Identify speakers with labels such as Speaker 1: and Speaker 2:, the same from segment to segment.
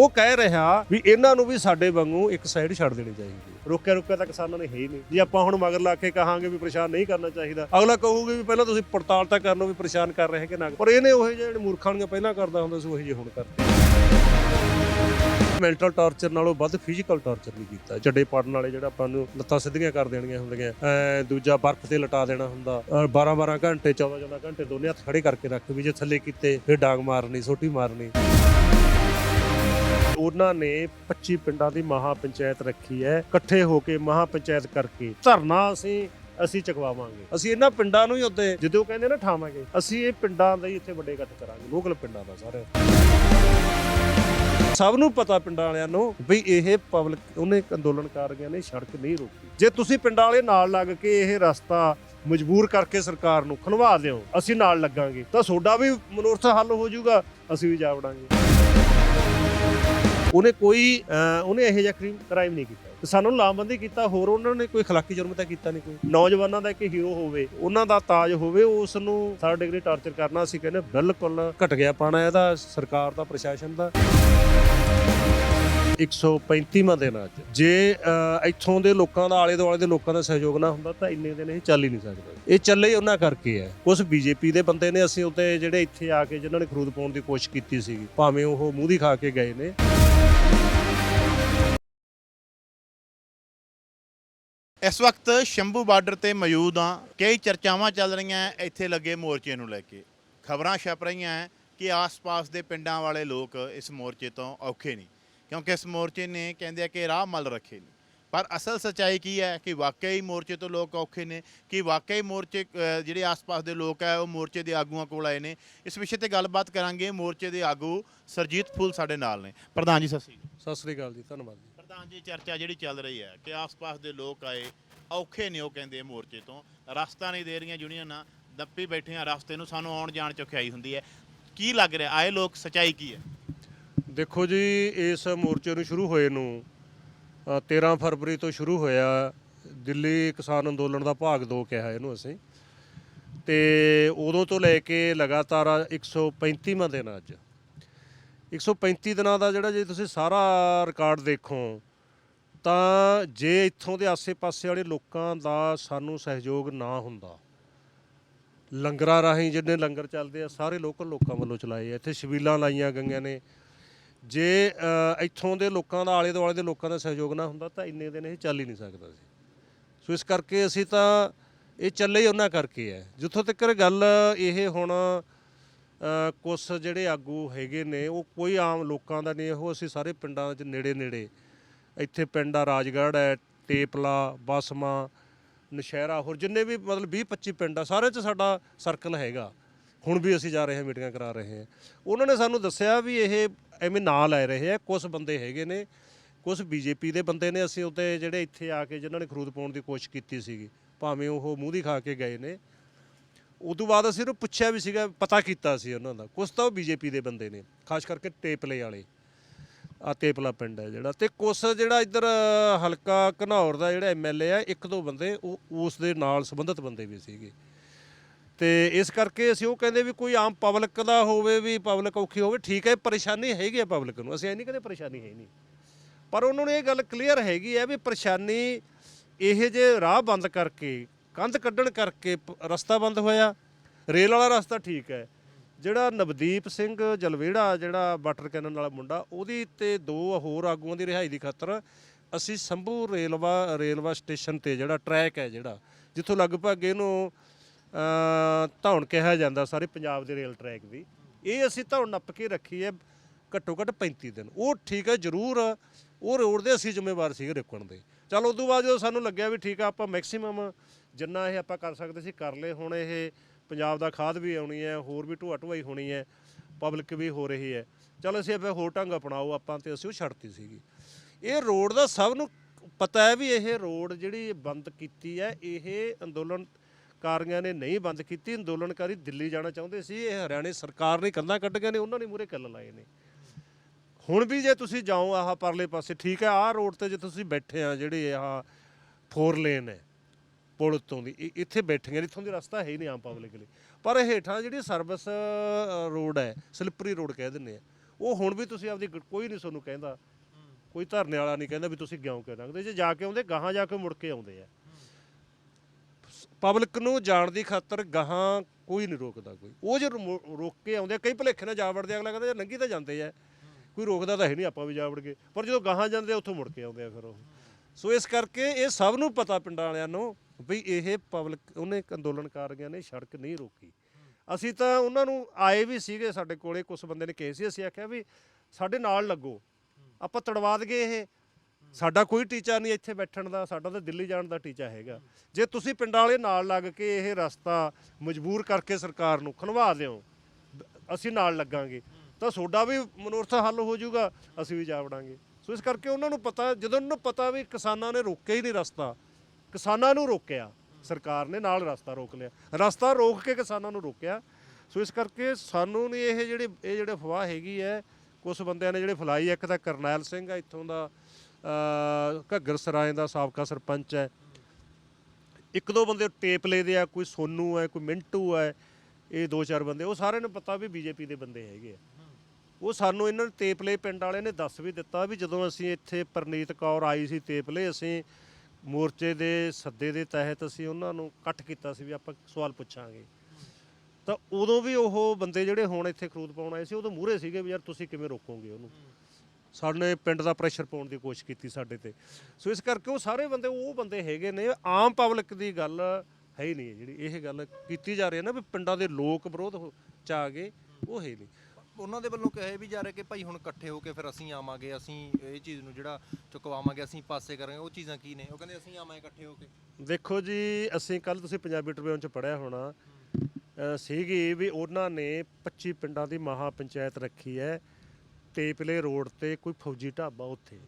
Speaker 1: ਉਹ ਕਹਿ ਰਿਹਾ ਵੀ ਇਹਨਾਂ ਨੂੰ ਵੀ ਸਾਡੇ ਵਾਂਗੂ ਇੱਕ ਸਾਈਡ ਛੱਡ ਦੇਣੀ ਚਾਹੀਦੀ ਰੋਕਿਆ ਰੋਕਿਆ ਤਾਂ ਕਿਸਾਨਾਂ ਨੇ ਹੈ ਹੀ ਨਹੀਂ। ਜੇ ਆਪਾਂ ਹੁਣ ਮਗਰ ਲਾ ਕੇ ਕਹਾਂਗੇ ਵੀ ਪਰੇਸ਼ਾਨ ਨਹੀਂ ਕਰਨਾ ਚਾਹੀਦਾ, ਅਗਲਾ ਕਹੂਗਾ ਵੀ ਪਹਿਲਾਂ ਤੁਸੀਂ ਪੜਤਾਲ ਤਾਂ ਕਰ ਲਓ ਵੀ ਪਰੇਸ਼ਾਨ ਕਰ ਰਹੇ ਕਿ ਨਾ। ਪਰ ਇਹਨੇ ਉਹ ਜਿਹੜੇ ਮੂਰਖਾਂ ਨੂੰ ਪਹਿਲਾਂ ਕਰਦਾ ਹੁੰਦਾ ਸੀ, ਉਹ ਜਿਹੇ ਹੁਣ ਕਰਦੇ ਮੈਂਟਲ ਟਾਰਚਰ ਨਾਲੋਂ ਵੱਧ ਫਿਜ਼ੀਕਲ ਟਾਰਚਰ ਨਹੀਂ ਕੀਤਾ। ਚੱਡੇ ਪਾੜਨ ਵਾਲੇ ਜਿਹੜਾ ਆਪਾਂ ਨੂੰ ਲੱਤਾਂ ਸਿੱਧੀਆਂ ਕਰ ਦੇਣੀਆਂ ਹੁੰਦੀਆਂ। ਐ ਦੂਜਾ ਬਰਫ਼ ਤੇ ਲਟਾ ਦੇਣਾ ਹੁੰਦਾ। 12 12 ਘੰਟੇ 14 14 ਘੰਟੇ ਦੋਨੇ ਹੱਥ ਖੜੇ ਕਰਕੇ ਰੱਖ ਵੀ ਜੇ ਥੱਲੇ ਕੀਤੇ, ਫਿਰ ਡਾਂਗ ਮਾਰਨੀ, ਸੋਟੀ ਮਾਰਨੀ। ਉਹਨਾਂ ਨੇ 25 ਪਿੰਡਾਂ ਦੀ ਮਹਾ ਪੰਚਾਇਤ ਰੱਖੀ ਹੈ, ਇਕੱਠੇ ਹੋ ਕੇ ਮਹਾ ਪੰਚਾਇਤ ਕਰਕੇ। ਧਰਨਾ ਅਸੀਂ ਅਸੀਂ ਚਕਵਾਵਾਂਗੇ। ਅਸੀਂ ਇਹਨਾਂ ਪਿੰਡਾਂ ਨੂੰ ਹੀ ਉੱਤੇ ਜਦੋਂ ਕਹਿੰਦੇ ਨਾ ਠਾਵਾਂਗੇ, ਅਸੀਂ ਇਹ ਪਿੰਡਾਂ ਦਾ ਹੀ ਇੱਥੇ ਵੱਡੇ ਇਕੱਠ ਕਰਾਂਗੇ ਲੋਕਲ ਪਿੰਡਾਂ ਦਾ ਸਾਰੇ ਸਭ ਨੂੰ ਪਤਾ ਪਿੰਡਾਂ ਵਾਲਿਆਂ ਨੂੰ ਵੀ ਇਹ ਪਬਲਿਕ, ਉਹਨੇ ਅੰਦੋਲਨਕਾਰੀਆਂ ਨੇ, ਸੜਕ ਨਹੀਂ ਰੋਕੀ। ਜੇ ਤੁਸੀਂ ਪਿੰਡਾਂ ਵਾਲੇ ਨਾਲ ਲੱਗ ਕੇ ਇਹ ਰਸਤਾ ਮਜਬੂਰ ਕਰਕੇ ਸਰਕਾਰ ਨੂੰ ਖਲਵਾ ਦਿਓ, ਅਸੀਂ ਨਾਲ ਲੱਗਾਂਗੇ। ਤਾਂ ਤੁਹਾਡਾ ਵੀ ਮਨੋਰਥ ਹੱਲ ਹੋ ਜਾਊਗਾ, ਅਸੀਂ ਵੀ ਜਾ ਵੜਾਂਗੇ। ਉਹਨੇ ਕੋਈ ਅਹ, ਉਹਨੇ ਇਹੋ ਜਿਹਾ ਕ੍ਰਾਈਮ ਕ੍ਰਾਈਮ ਨਹੀਂ ਕੀਤਾ। ਤੇ ਸਾਨੂੰ ਲਾਮਬੰਦੀ ਕੀਤਾ ਹੋਰ ਉਹਨਾਂ ਨੇ ਕੋਈ ਖਲਾਕੀ ਜੁਰਮ ਤਾਂ ਕੀਤਾ ਨਹੀਂ ਕੋਈ। ਨੌਜਵਾਨਾਂ ਦਾ ਇੱਕ ਹੀਰੋ ਹੋਵੇ ਉਹਨਾਂ ਦਾ ਤਾਜ ਹੋਵੇ ਉਸ ਨੂੰ ਸਾਰਾ ਡਿਗਰੀ ਟਾਰਚਰ ਕਰਨਾ ਅਸੀਂ ਕਹਿੰਦੇ ਬਿਲਕੁਲ ਘਟ ਗਿਆ ਪਾਣਾ ਇਹਦਾ ਸਰਕਾਰ ਦਾ ਪ੍ਰਸ਼ਾਸਨ ਦਾ। 135ਵਾਂ ਦਿਨ ਅੱਜ। ਜੇ ਅਹ, ਇੱਥੋਂ ਦੇ ਲੋਕਾਂ ਦਾ ਆਲੇ ਦੁਆਲੇ ਦੇ ਲੋਕਾਂ ਦਾ ਸਹਿਯੋਗ ਨਾ ਹੁੰਦਾ ਤਾਂ ਇੰਨੇ ਦਿਨ ਇਹ ਚੱਲ ਹੀ ਨਹੀਂ ਸਕਦਾ। ਇਹ ਚੱਲੇ ਹੀ ਉਹਨਾਂ ਕਰਕੇ ਹੈ। ਕੁਝ ਬੀਜੇਪੀ ਦੇ ਬੰਦੇ ਨੇ ਅਸੀਂ ਉੱਤੇ ਜਿਹੜੇ ਇੱਥੇ ਆ ਕੇ ਜਿਨ੍ਹਾਂ ਨੇ ਖਰੂਦ ਪਾਉਣ ਦੀ ਕੋਸ਼ਿਸ਼ ਕੀਤੀ ਸੀਗੀ ਭਾਵੇਂ ਉਹ ਮੂੰਹ ਦੀ ਖਾ ਕੇ ਗਏ ਨੇ।
Speaker 2: ਇਸ ਵਕਤ ਸ਼ੰਭੂ ਬਾਰਡਰ ਤੇ ਮੌਜੂਦ ਹਾਂ। ਕਈ ਚਰਚਾਵਾਂ ਚੱਲ ਰਹੀਆਂ ਇੱਥੇ ਲੱਗੇ ਮੋਰਚੇ ਨੂੰ ਲੈ ਕੇ। ਖਬਰਾਂ ਛਪ ਰਹੀਆਂ ਹੈ ਕਿ ਆਸ-ਪਾਸ ਦੇ ਪਿੰਡਾਂ ਵਾਲੇ ਲੋਕ ਇਸ ਮੋਰਚੇ ਤੋਂ ਔਖੇ ਨਹੀਂ ਕਿਉਂਕਿ ਇਸ ਮੋਰਚੇ ਨੇ ਕਹਿੰਦੇ ਆ ਕਿ ਰਾਹ ਮਲ ਰੱਖੇ ਨੇ। ਪਰ ਅਸਲ ਸਚਾਈ ਕੀ ਹੈ ਕਿ ਵਾਕਈ ਮੋਰਚੇ ਤੋਂ ਲੋਕ ਔਖੇ ਨੇ, ਕਿ ਵਾਕਈ ਮੋਰਚੇ ਜਿਹੜੇ ਆਸ-ਪਾਸ ਦੇ ਲੋਕ ਹੈ ਉਹ ਮੋਰਚੇ ਦੇ ਆਗੂਆਂ ਕੋਲ ਆਏ ਨੇ। ਇਸ ਵਿਸ਼ੇ ਤੇ ਗੱਲਬਾਤ ਕਰਾਂਗੇ। ਮੋਰਚੇ ਦੇ ਆਗੂ ਸਰਜੀਤ ਫੂਲ ਸਾਡੇ ਨਾਲ ਨੇ। ਪ੍ਰਧਾਨ ਜੀ, ਸਤਿ ਸ਼੍ਰੀ ਅਕਾਲ।
Speaker 1: ਸਤਿ ਸ੍ਰੀ ਅਕਾਲ ਜੀ, ਧੰਨਵਾਦ ਤਾਂ
Speaker 2: ਪ੍ਰਧਾਨ ਜੀ ਚਰਚਾ ਜਿਹੜੀ ਚੱਲ ਰਹੀ ਹੈ ਕਿ ਆਸ-ਪਾਸ ਦੇ ਲੋਕ ਆਏ ਔਖੇ ਨੇ ਉਹ ਕਹਿੰਦੇ ਮੋਰਚੇ ਤੋਂ। ਰਸਤਾ ਨਹੀਂ ਦੇ ਰਹੀਆਂ ਯੂਨੀਅਨਾਂ ਦੱਪੀ ਬੈਠੀਆਂ ਰਸਤੇ ਨੂੰ ਸਾਨੂੰ ਆਉਣ ਜਾਣ ਚ ਔਖਿਆਈ ਹੁੰਦੀ ਹੈ। ਕੀ ਲੱਗ ਰਿਹਾ? ਆਏ ਲੋਕ ਸਚਾਈ ਕੀ ਹੈ?
Speaker 1: ਦੇਖੋ ਜੀ ਇਸ ਮੋਰਚੇ ਨੂੰ ਸ਼ੁਰੂ ਹੋਏ ਨੂੰ ਅ, 13 ਫਰਵਰੀ ਤੋਂ ਸ਼ੁਰੂ ਹੋਇਆ ਦਿੱਲੀ ਕਿਸਾਨ ਅੰਦੋਲਨ ਦਾ ਭਾਗ 2 ਕਿਹਾ ਇਹਨੂੰ ਅਸੀਂ। ਤੇ ਉਦੋਂ ਤੋਂ ਲੈ ਕੇ ਲਗਾਤਾਰ 135ਵਾਂ ਦਿਨ ਅੱਜ। 135 ਦਿਨਾਂ ਦਾ ਜਿਹੜਾ ਜੇ ਤੁਸੀਂ ਸਾਰਾ ਰਿਕਾਰਡ ਦੇਖੋ, ਤਾਂ ਜੇ ਇੱਥੋਂ ਦੇ ਆਸੇ-ਪਾਸੇ ਵਾਲੇ ਲੋਕਾਂ ਦਾ ਸਾਨੂੰ ਸਹਿਯੋਗ ਨਾ ਹੁੰਦਾ, ਲੰਗਰਾਂ ਰਾਹੀਂ ਜਿੰਨੇ ਲੰਗਰ ਚੱਲਦੇ ਆ, ਸਾਰੇ ਲੋਕਲ ਲੋਕਾਂ ਵੱਲੋਂ ਚਲਾਏ ਆ। ਇੱਥੇ ਸ਼ਬੀਲਾਂ ਲਾਈਆਂ ਗਈਆਂ ਨੇ। ਜੇ ਇੱਥੋਂ ਦੇ ਲੋਕਾਂ ਦਾ ਆਲੇ ਦੁਆਲੇ ਦੇ ਲੋਕਾਂ ਦਾ ਸਹਿਯੋਗ ਨਾ ਹੁੰਦਾ, ਤਾਂ ਇੰਨੇ ਦਿਨ ਇਹ ਚੱਲ ਹੀ ਨਹੀਂ ਸਕਦਾ ਸੀ। ਸੋ ਇਸ ਕਰਕੇ ਅਸੀਂ ਤਾਂ ਇਹ ਚੱਲੇ ਹੀ ਉਹਨਾਂ ਕਰਕੇ ਹੈ ਜਿੱਥੋਂ ਤੱਕ ਗੱਲ ਇਹ ਹੁਣ ਅ, ਕੁਛ ਜਿਹੜੇ ਆਗੂ ਹੈਗੇ ਨੇ ਉਹ ਕੋਈ ਆਮ ਲੋਕਾਂ ਦਾ ਨਹੀਂ ਉਹ ਅਸੀਂ ਸਾਰੇ ਪਿੰਡਾਂ 'ਚ ਨੇੜੇ ਨੇੜੇ ਇੱਥੇ ਪਿੰਡ ਆ ਰਾਜਗੜ੍ਹ ਹੈ ਟੇਪਲਾ ਬਸਮਾ ਨਸ਼ਹਿਰਾ ਹੋਰ ਜਿੰਨੇ ਵੀ ਮਤਲਬ 20 25 ਪਿੰਡ ਆ ਸਾਰੇ 'ਚ ਸਾਡਾ ਸਰਕਲ ਹੈਗਾ। ਹੁਣ ਵੀ ਅਸੀਂ ਜਾ ਰਹੇ ਹਾਂ ਮੀਟਿੰਗਾਂ ਕਰਾ ਰਹੇ ਹਾਂ। ਉਹਨਾਂ ਨੇ ਸਾਨੂੰ ਦੱਸਿਆ ਵੀ ਇਹ ਐਵੇਂ ਨਾਂ ਲੈ ਰਹੇ ਆ ਕੁਝ ਬੰਦੇ ਹੈਗੇ ਨੇ ਕੁਝ ਬੀਜੇਪੀ ਦੇ ਬੰਦੇ ਨੇ ਅਸੀਂ ਉੱਤੇ ਜਿਹੜੇ ਇੱਥੇ ਆ ਕੇ ਜਿਨ੍ਹਾਂ ਨੇ ਖਰੂਦ ਪਾਉਣ ਦੀ ਕੋਸ਼ਿਸ਼ ਕੀਤੀ ਸੀਗੀ ਭਾਵੇਂ ਉਹ ਮੂੰਹ ਦੀ ਖਾ ਕੇ ਗਏ ਨੇ। ਉਦੋਂ ਬਾਅਦ ਅਸੀਂ ਉਹਨੂੰ ਪੁੱਛਿਆ ਵੀ ਸੀਗਾ, ਪਤਾ ਕੀਤਾ ਸੀ ਉਹਨਾਂ ਦਾ। ਕੁਝ ਤਾਂ ਉਹ ਬੀਜੇਪੀ ਦੇ ਬੰਦੇ ਨੇ, ਖਾਸ ਕਰਕੇ ਟੇਪਲੇ ਵਾਲੇ। ਆ ਤੇਪਲਾ ਪਿੰਡ ਹੈ ਜਿਹੜਾ। ਤੇ ਕੁਛ ਜਿਹੜਾ ਇੱਧਰ ਹਲਕਾ ਘਨੌਰ ਦਾ ਜਿਹੜਾ ਐਮਐਲਏ ਆ, ਇੱਕ ਦੋ ਬੰਦੇ, ਉਹ ਉਸ ਦੇ ਨਾਲ ਸੰਬੰਧਿਤ ਬੰਦੇ ਵੀ ਸੀਗੇ। ਤੇ ਇਸ ਕਰਕੇ ਅਸੀਂ ਉਹ ਕਹਿੰਦੇ ਵੀ ਕੋਈ ਆਮ ਪਬਲਿਕ ਦਾ ਹੋਵੇ ਵੀ ਪਬਲਿਕ ਔਖੀ ਹੋਵੇ, ਠੀਕ ਹੈ, ਪਰੇਸ਼ਾਨੀ ਹੈਗੀ ਹੈ ਪਬਲਿਕ ਨੂੰ। ਅਸੀਂ ਇਹ ਨਹੀਂ ਕਹਿੰਦੇ ਪਰੇਸ਼ਾਨੀ ਹੈ ਨਹੀਂ। ਪਰ ਉਹਨਾਂ ਨੂੰ ਇਹ ਗੱਲ ਕਲੀਅਰ ਹੈਗੀ ਹੈ ਵੀ ਪਰੇਸ਼ਾਨੀ ਇਹ ਜੇ ਰਾਹ ਬੰਦ ਕਰਕੇ ਕੰਧ ਕੱਢਣ ਕਰਕੇ ਪ- ਰਸਤਾ ਬੰਦ ਹੋਇਆ। ਰੇਲ ਵਾਲਾ ਰਸਤਾ ਠੀਕ ਹੈ। ਜਿਹੜਾ ਨਵਦੀਪ ਸਿੰਘ ਜਲਵੇੜਾ ਜਿਹੜਾ ਵਾਟਰ ਕੈਨਨ ਵਾਲਾ ਮੁੰਡਾ ਉਹਦੀ ਤੇ ਦੋ ਹੋਰ ਆਗੂਆਂ ਦੀ ਰਿਹਾਈ ਦੀ ਖਾਤਰ ਅਸੀਂ ਸੰਭੂ ਰੇਲਵਾ ਰੇਲਵਾ ਸਟੇਸ਼ਨ ਤੇ ਜਿਹੜਾ ਟਰੈਕ ਹੈ ਜਿਹੜਾ ਜਿੱਥੋਂ ਲਗਭਗ ਇਹਨੂੰ ਅ, ਧੌਣ ਕਿਹਾ ਜਾਂਦਾ ਸਾਰੇ ਪੰਜਾਬ ਦੇ ਰੇਲ ਟਰੈਕ ਦੀ ਇਹ ਅਸੀਂ ਧੌਣ ਨੱਪ ਕੇ ਰੱਖੀ ਹੈ ਘੱਟੋ ਘੱਟ 35 ਦਿਨ। ਉਹ ਠੀਕ ਹੈ ਜ਼ਰੂਰ ਉਹ ਰੋਡ ਦੇ ਅਸੀਂ ਜ਼ਿੰਮੇਵਾਰ ਸੀਗੇ ਰੁਕਣ ਦੇ। ਚਲ ਤੋਂ ਬਾਅਦ ਜਦੋਂ ਸਾਨੂੰ ਲੱਗਿਆ ਵੀ ਠੀਕ ਆ ਆਪਾਂ ਮੈਕਸਿਮਮ ਜਿੰਨਾ ਇਹ ਆਪਾਂ ਕਰ ਸਕਦੇ ਸੀ, ਕਰ ਲਏ। ਹੁਣ ਇਹ ਪੰਜਾਬ ਦਾ ਖਾਦ ਵੀ ਆਉਣੀ ਹੈ, ਹੋਰ ਵੀ ਢੋਆ ਢੁਆਈ ਹੋਣੀ ਹੈ, ਪਬਲਿਕ ਵੀ ਹੋ ਰਹੀ ਹੈ। ਚਲ ਅਸੀਂ ਆਪੇ ਹੋਰ ਢੰਗ ਅਪਣਾਓ, ਆਪਾਂ ਤੇ ਅਸੀਂ ਉਹ ਛੱਡਤੀ ਸੀਗੀ। ਇਹ ਰੋਡ ਦਾ ਸਭ ਨੂੰ ਪਤਾ ਹੈ ਵੀ ਇਹ ਰੋਡ ਜਿਹੜੀ ਬੰਦ ਕੀਤੀ ਹੈ, ਇਹ ਅੰਦੋਲਨਕਾਰੀਆਂ ਨੇ ਨਹੀਂ ਬੰਦ ਕੀਤੀ। ਅੰਦੋਲਨਕਾਰੀ ਦਿੱਲੀ ਜਾਣਾ ਚਾਹੁੰਦੇ ਸੀ, ਇਹ ਹਰਿਆਣੇ ਸਰਕਾਰ ਨੇ ਕੰਧਾਂ ਕੱਢੀਆਂ ਨੇ, ਉਹਨਾਂ ਨੇ ਮੂਰੇ ਕੱਲ ਲਾਏ ਨੇ। ਹੁਣ ਵੀ ਜੇ ਤੁਸੀਂ ਜਾਓ ਆਹ ਪਰਲੇ ਪਾਸੇ, ਠੀਕ ਹੈ, ਆਹ ਰੋਡ ਤੇ ਜੇ ਤੁਸੀਂ ਬੈਠੇ ਆ, ਜਿਹੜੇ ਆਹ ਫੋਰ ਲੇਨ ਹੈ ਪੁਲ ਤੋਂ ਦੀ। ਇਹ- ਇੱਥੇ ਬੈਠੀਆਂ ਨੇ, ਇੱਥੋਂ ਦੀ ਰਸਤਾ ਹੈ ਹੀ ਨਹੀਂ ਆਮ ਪਬਲਿਕ ਲਈ। ਪਰ ਇਹ ਹੇਠਾਂ ਜਿਹੜੀ ਸਰਵਿਸ ਰੋਡ ਹੈ ਸਲਿੱਪਰੀ ਰੋਡ ਕਹਿ ਦਿੰਦੇ ਆ ਉਹ ਹੁਣ ਵੀ ਤੁਸੀਂ ਆਪਦੀ ਗ- ਕੋਈ ਨਹੀਂ ਤੁਹਾਨੂੰ ਕਹਿੰਦਾ। ਕੋਈ ਧਰਨੇ ਵਾਲਾ ਨਹੀਂ ਕਹਿੰਦਾ ਵੀ ਤੁਸੀਂ ਕਿਉਂ ਕਿਉਂ ਲੰਘਦੇ। ਜੇ ਜਾ ਕੇ ਆਉਂਦੇ ਗਾਹਾਂ ਜਾ ਕੇ ਮੁੜ ਕੇ ਆਉਂਦੇ ਆ। ਪਬਲਿਕ ਨੂੰ ਜਾਣ ਦੀ ਖਾਤਰ ਗਾਹਾਂ ਕੋਈ ਨਹੀਂ ਰੋਕਦਾ ਕੋਈ। ਉਹ ਜੇ ਰਮੋ- ਰੋਕ ਕੇ ਆਉਂਦੇ ਆ, ਕਈ ਭਲੇਖੇ ਨਾਲ ਜਾ ਵੜਦੇ ਆ, ਅਗਲਾ ਕਹਿੰਦਾ ਯਾਰ ਲੰਘੀ ਤਾਂ ਜਾਂਦੇ ਆ। ਕੋਈ ਰੋਕਦਾ ਤਾਂ ਹੈ ਨਹੀਂ ਆਪਾਂ ਵੀ ਜਾ ਵੜਗੇ ਪਰ ਜਦੋਂ ਗਾਹਾਂ ਜਾਂਦੇ ਆ, ਉੱਥੋਂ ਮੁੜ ਕੇ ਆਉਂਦੇ ਆ ਫਿਰ ਉਹ। ਸੋ ਇਸ ਕਰਕੇ ਇਹ ਸਭ ਨੂੰ ਪਤਾ ਪਿੰਡਾਂ ਵਾਲਿਆਂ ਨੂੰ ਵੀ ਇਹ ਪਬਲਿਕ, ਉਹਨੇ ਅੰਦੋਲਨਕਾਰੀਆਂ ਨੇ ਸੜਕ ਨਹੀਂ ਰੋਕੀ। ਅਸੀਂ ਤਾਂ ਉਹਨਾਂ ਨੂੰ ਆਏ ਵੀ ਸੀਗੇ ਸਾਡੇ ਕੋਲੇ ਕੁਝ ਬੰਦੇ ਨੇ ਕਹੇ ਸੀ, ਅਸੀਂ ਆਖਿਆ ਵੀ ਸਾਡੇ ਨਾਲ ਲੱਗੋ। ਆਪਾਂ ਤੜਵਾ ਦਗੇ ਇਹ। ਸਾਡਾ ਕੋਈ ਟੀਚਾ ਨਹੀਂ ਇੱਥੇ ਬੈਠਣ ਦਾ, ਸਾਡਾ ਤਾਂ ਦਿੱਲੀ ਜਾਣ ਦਾ ਟੀਚਾ ਹੈਗਾ। ਜੇ ਤੁਸੀਂ ਪਿੰਡਾਂ ਵਾਲੇ ਨਾਲ ਲੱਗ ਕੇ ਇਹ ਰਸਤਾ ਮਜਬੂਰ ਕਰਕੇ ਸਰਕਾਰ ਨੂੰ ਖਨਵਾ ਦਿਓ, ਅਸੀਂ ਨਾਲ ਲੱਗਾਂਗੇ। ਤਾਂ ਤੁਹਾਡਾ ਵੀ ਮਨੋਰਥ ਹੱਲ ਹੋ ਜਾਊਗਾ, ਅਸੀਂ ਵੀ ਜਾ ਵੜਾਂਗੇ। ਸੋ ਇਸ ਕਰਕੇ ਉਹਨਾਂ ਨੂੰ ਪਤਾ, ਜਦੋਂ ਉਹਨਾਂ ਨੂੰ ਪਤਾ ਵੀ ਕਿਸਾਨਾਂ ਨੇ ਰੋਕਿਆ ਹੀ ਨਹੀਂ ਰਸਤਾ ਕਿਸਾਨਾਂ ਨੂੰ ਰੋਕਿਆ। ਸਰਕਾਰ ਨੇ ਨਾਲ ਰਸਤਾ ਰੋਕ ਲਿਆ। ਰਸਤਾ ਰੋਕ ਕੇ ਕਿਸਾਨਾਂ ਨੂੰ ਰੋਕਿਆ। ਸੋ ਇਸ ਕਰਕੇ ਸਾਨੂੰ ਨਹੀਂ ਇਹ ਜਿਹੜੇ ਇਹ ਜਿਹੜੇ ਅਫਵਾਹ ਹੈਗੀ ਹੈ ਕੁਝ ਬੰਦਿਆਂ ਨੇ ਜਿਹੜੇ ਫਲਾਈ ਇੱਕ ਤਾਂ ਕਰਨੈਲ ਸਿੰਘ ਆ ਇੱਥੋਂ ਦਾ ਅ, ਘੱਗਰ ਸਰਾਏ ਦਾ ਸਾਬਕਾ ਸਰਪੰਚ ਹੈ। ਇੱਕ ਦੋ ਬੰਦੇ ਟੇਪਲੇ ਦੇ ਆ ਕੋਈ ਸੋਨੂ ਹੈ ਕੋਈ ਮਿੰਟੂ ਹੈ ਇਹ ਦੋ ਚਾਰ ਬੰਦੇ ਉਹ ਸਾਰਿਆਂ ਨੂੰ ਪਤਾ ਵੀ ਬੀਜੇਪੀ ਦੇ ਬੰਦੇ ਹੈਗੇ ਆ। ਉਹ ਸਾਨੂੰ ਇਹਨਾਂ ਨੇ ਤੇਪਲੇ ਪਿੰਡ ਵਾਲੇ ਨੇ ਦੱਸ ਵੀ ਦਿੱਤਾ ਵੀ ਜਦੋਂ ਅਸੀਂ ਇੱਥੇ ਪਰਨੀਤ ਕੌਰ ਆਈ ਸੀ ਤੇਪਲੇ ਅਸੀਂ ਮੋਰਚੇ ਦੇ ਸੱਦੇ ਦੇ ਤਹਿਤ ਅਸੀਂ ਉਹਨਾਂ ਨੂੰ ਇਕੱਠ ਕੀਤਾ ਸੀ ਵੀ ਆਪਾਂ ਸਵਾਲ ਪੁੱਛਾਂਗੇ। ਤਾਂ ਉਦੋਂ ਵੀ ਉਹ ਬੰਦੇ ਜਿਹੜੇ ਹੁਣ ਇੱਥੇ ਖਰੂਦ ਪਾਉਣ ਆਏ ਸੀ ਉਦੋਂ ਮੂਹਰੇ ਸੀਗੇ ਵੀ ਯਾਰ ਤੁਸੀਂ ਕਿਵੇਂ ਰੋਕੋਗੇ ਉਹਨੂੰ? ਸਾਡੇ ਪਿੰਡ ਦਾ ਪ੍ਰੈਸ਼ਰ ਪਾਉਣ ਦੀ ਕੋਸ਼ਿਸ਼ ਕੀਤੀ ਸਾਡੇ ਤੇ। ਸੋ ਇਸ ਕਰਕੇ ਉਹ ਸਾਰੇ ਬੰਦੇ, ਉਹ ਬੰਦੇ ਹੈਗੇ ਨੇ, ਆਮ ਪਬਲਿਕ ਦੀ ਗੱਲ ਹੈ ਹੀ ਨਹੀਂ ਹੈ ਜਿਹੜੀ ਇਹ ਗੱਲ ਕੀਤੀ ਜਾ ਰਹੀ ਹੈ ਨਾ ਵੀ ਪਿੰਡਾਂ ਦੇ ਲੋਕ ਵਿਰੋਧ ਹੋ- ਚ ਆ ਗਏ, ਉਹ ਹੈ ਨਹੀਂ।
Speaker 3: ਉਹਨਾਂ ਦੇ ਵੱਲੋਂ ਕਹੇ ਵੀ ਜਾ ਰਿਹਾ ਕਿ ਭਾਈ ਹੁਣ ਇਕੱਠੇ ਹੋ ਕੇ ਫਿਰ ਅਸੀਂ ਆਵਾਂਗੇ ਅਸੀਂ ਇਹ ਚੀਜ਼ ਨੂੰ ਜਿਹੜਾ ਚੁਕਵਾਵਾਂਗੇ ਅਸੀਂ ਪਾਸੇ ਕਰਾਂਗੇ ਉਹ ਚੀਜ਼ਾਂ ਕੀ ਨੇ? ਉਹ ਕਹਿੰਦੇ ਅਸੀਂ ਆਵਾਂਗੇ ਇਕੱਠੇ ਹੋ ਕੇ।
Speaker 1: ਦੇਖੋ ਜੀ ਅਸੀਂ ਕੱਲ ਤੁਸੀਂ ਪੰਜਾਬੀ ਟ੍ਰਿਬਿਊਨ ਚ ਪੜਿਆ ਹੋਣਾ ਅ, ਸੀਗੀ ਵੀ ਉਹਨਾਂ ਨੇ 25 ਪਿੰਡਾਂ ਦੀ ਮਹਾ ਪੰਚਾਇਤ ਰੱਖੀ ਹੈ ਟੇਪਲੇ ਰੋਡ ਤੇ ਕੋਈ ਫੌਜੀ ਢਾਬਾ ਉੱਥੇ।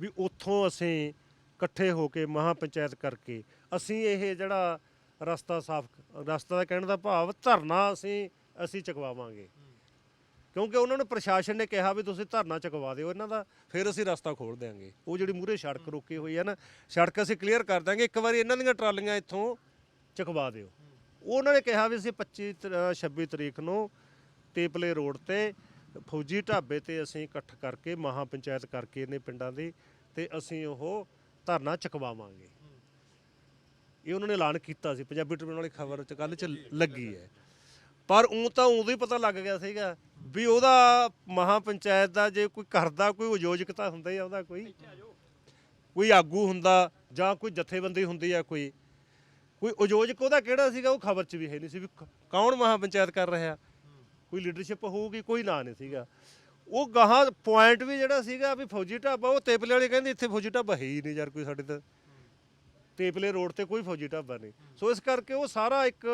Speaker 1: ਵੀ ਉੱਥੋਂ ਅਸੀਂ ਇਕੱਠੇ ਹੋ ਕੇ ਮਹਾ ਪੰਚਾਇਤ ਕਰਕੇ ਅਸੀਂ ਇਹ ਜਿਹੜਾ ਰਸਤਾ ਸਾਫ਼ ਰਸਤਾ ਦਾ ਕਹਿਣ ਦਾ ਭਾਵ ਧਰਨਾ ਅਸੀਂ ਅਸੀਂ ਚੁਕਵਾਵਾਂਗੇ। ਕਿਉਂਕਿ ਉਹਨਾਂ ਨੂੰ ਪ੍ਰਸ਼ਾਸਨ ਨੇ ਕਿਹਾ ਵੀ ਤੁਸੀਂ ਧਰਨਾ ਚੁਕਵਾ ਦਿਓ ਇਹਨਾਂ ਦਾ ਫਿਰ ਅਸੀਂ ਰਸਤਾ ਖੋਲ ਦਿਆਂਗੇ। ਉਹ ਜਿਹੜੀ ਮੂਰੇ ਸੜਕ ਰੁਕੀ ਹੋਈ ਹੈ ਨਾ ਸੜਕ ਅਸੀਂ ਕਲੀਅਰ ਕਰ ਦਾਂਗੇ ਇੱਕ ਵਾਰੀ ਇਹਨਾਂ ਦੀਆਂ ਟਰਾਲੀਆਂ ਇੱਥੋਂ ਚੁਕਵਾ ਦਿਓ। ਉਹਨਾਂ ਨੇ ਕਿਹਾ ਵੀ ਅਸੀਂ 25 ਤ- ਅ, 26 ਤਰੀਕ ਨੂੰ ਟੇਪਲੇ ਰੋਡ ਤੇ ਫੌਜੀ ਢਾਬੇ ਤੇ ਅਸੀਂ ਇਕੱਠ ਕਰਕੇ ਮਹਾ ਪੰਚਾਇਤ ਕਰਕੇ ਇਹਨੇ ਪਿੰਡਾਂ ਦੀ ਤੇ ਅਸੀਂ ਉਹ ਧਰਨਾ ਚੁਕਵਾਵਾਂਗੇ। ਇਹ ਉਹਨਾਂ ਨੇ ਐਲਾਨ ਕੀਤਾ ਸੀ ਪੰਜਾਬੀ ਟ੍ਰਿਬਿਊਨ ਵਾਲੀ ਖਬਰ ਚ ਕੱਲ ਚ ਲੱਗੀ ਹੈ। ਪਰ ਉਹ ਤਾਂ ਉਦੋਂ ਹੀ ਪਤਾ ਲੱਗ ਗਿਆ ਸੀਗਾ ਵੀ ਉਹਦਾ ਮਹਾ ਪੰਚਾਇਤ ਦਾ ਜੇ ਕੋਈ ਕਰਦਾ ਕੋਈ ਉਯੋਜਕਤਾ ਹੁੰਦਾ ਹੀ ਆ ਉਹਦਾ ਕੋਈ ਕੋਈ ਆਗੂ ਹੁੰਦਾ ਜਾਂ ਕੋਈ ਜਥੇਬੰਦੀ ਹੁੰਦੀ ਆ ਕੋਈ ਕੋਈ ਉਯੋਜਕ ਉਹਦਾ ਕਿਹੜਾ ਸੀਗਾ ਉਹ ਖਬਰ 'ਚ ਵੀ ਹੈ ਨਹੀਂ ਸੀ ਵੀ ਕੌਣ ਮਹਾ ਪੰਚਾਇਤ ਕਰ ਰਿਹਾ। ਕੋਈ ਲੀਡਰਸ਼ਿਪ ਹੋਊਗੀ, ਕੋਈ ਨਾਂ ਨਹੀਂ ਸੀਗਾ। ਉਹ ਗਾਹਾਂ ਪੁਆਇੰਟ ਵੀ ਜਿਹੜਾ ਸੀਗਾ ਵੀ ਫੌਜੀ ਢਾਬਾ, ਉਹ ਤੇਪਲੇ ਵਾਲੇ ਕਹਿੰਦੇ ਇੱਥੇ ਫੌਜੀ ਢਾਬਾ ਹੈ ਹੀ ਨਹੀਂ ਯਾਰ ਕੋਈ ਸਾਡੇ ਤਾਂ। ਤੇਪਲੇ ਰੋਡ ਤੇ ਕੋਈ ਫੌਜੀ ਢਾਬਾ ਨਹੀਂ। ਸੋ ਇਸ ਕਰਕੇ ਉਹ ਸਾਰਾ ਇੱਕ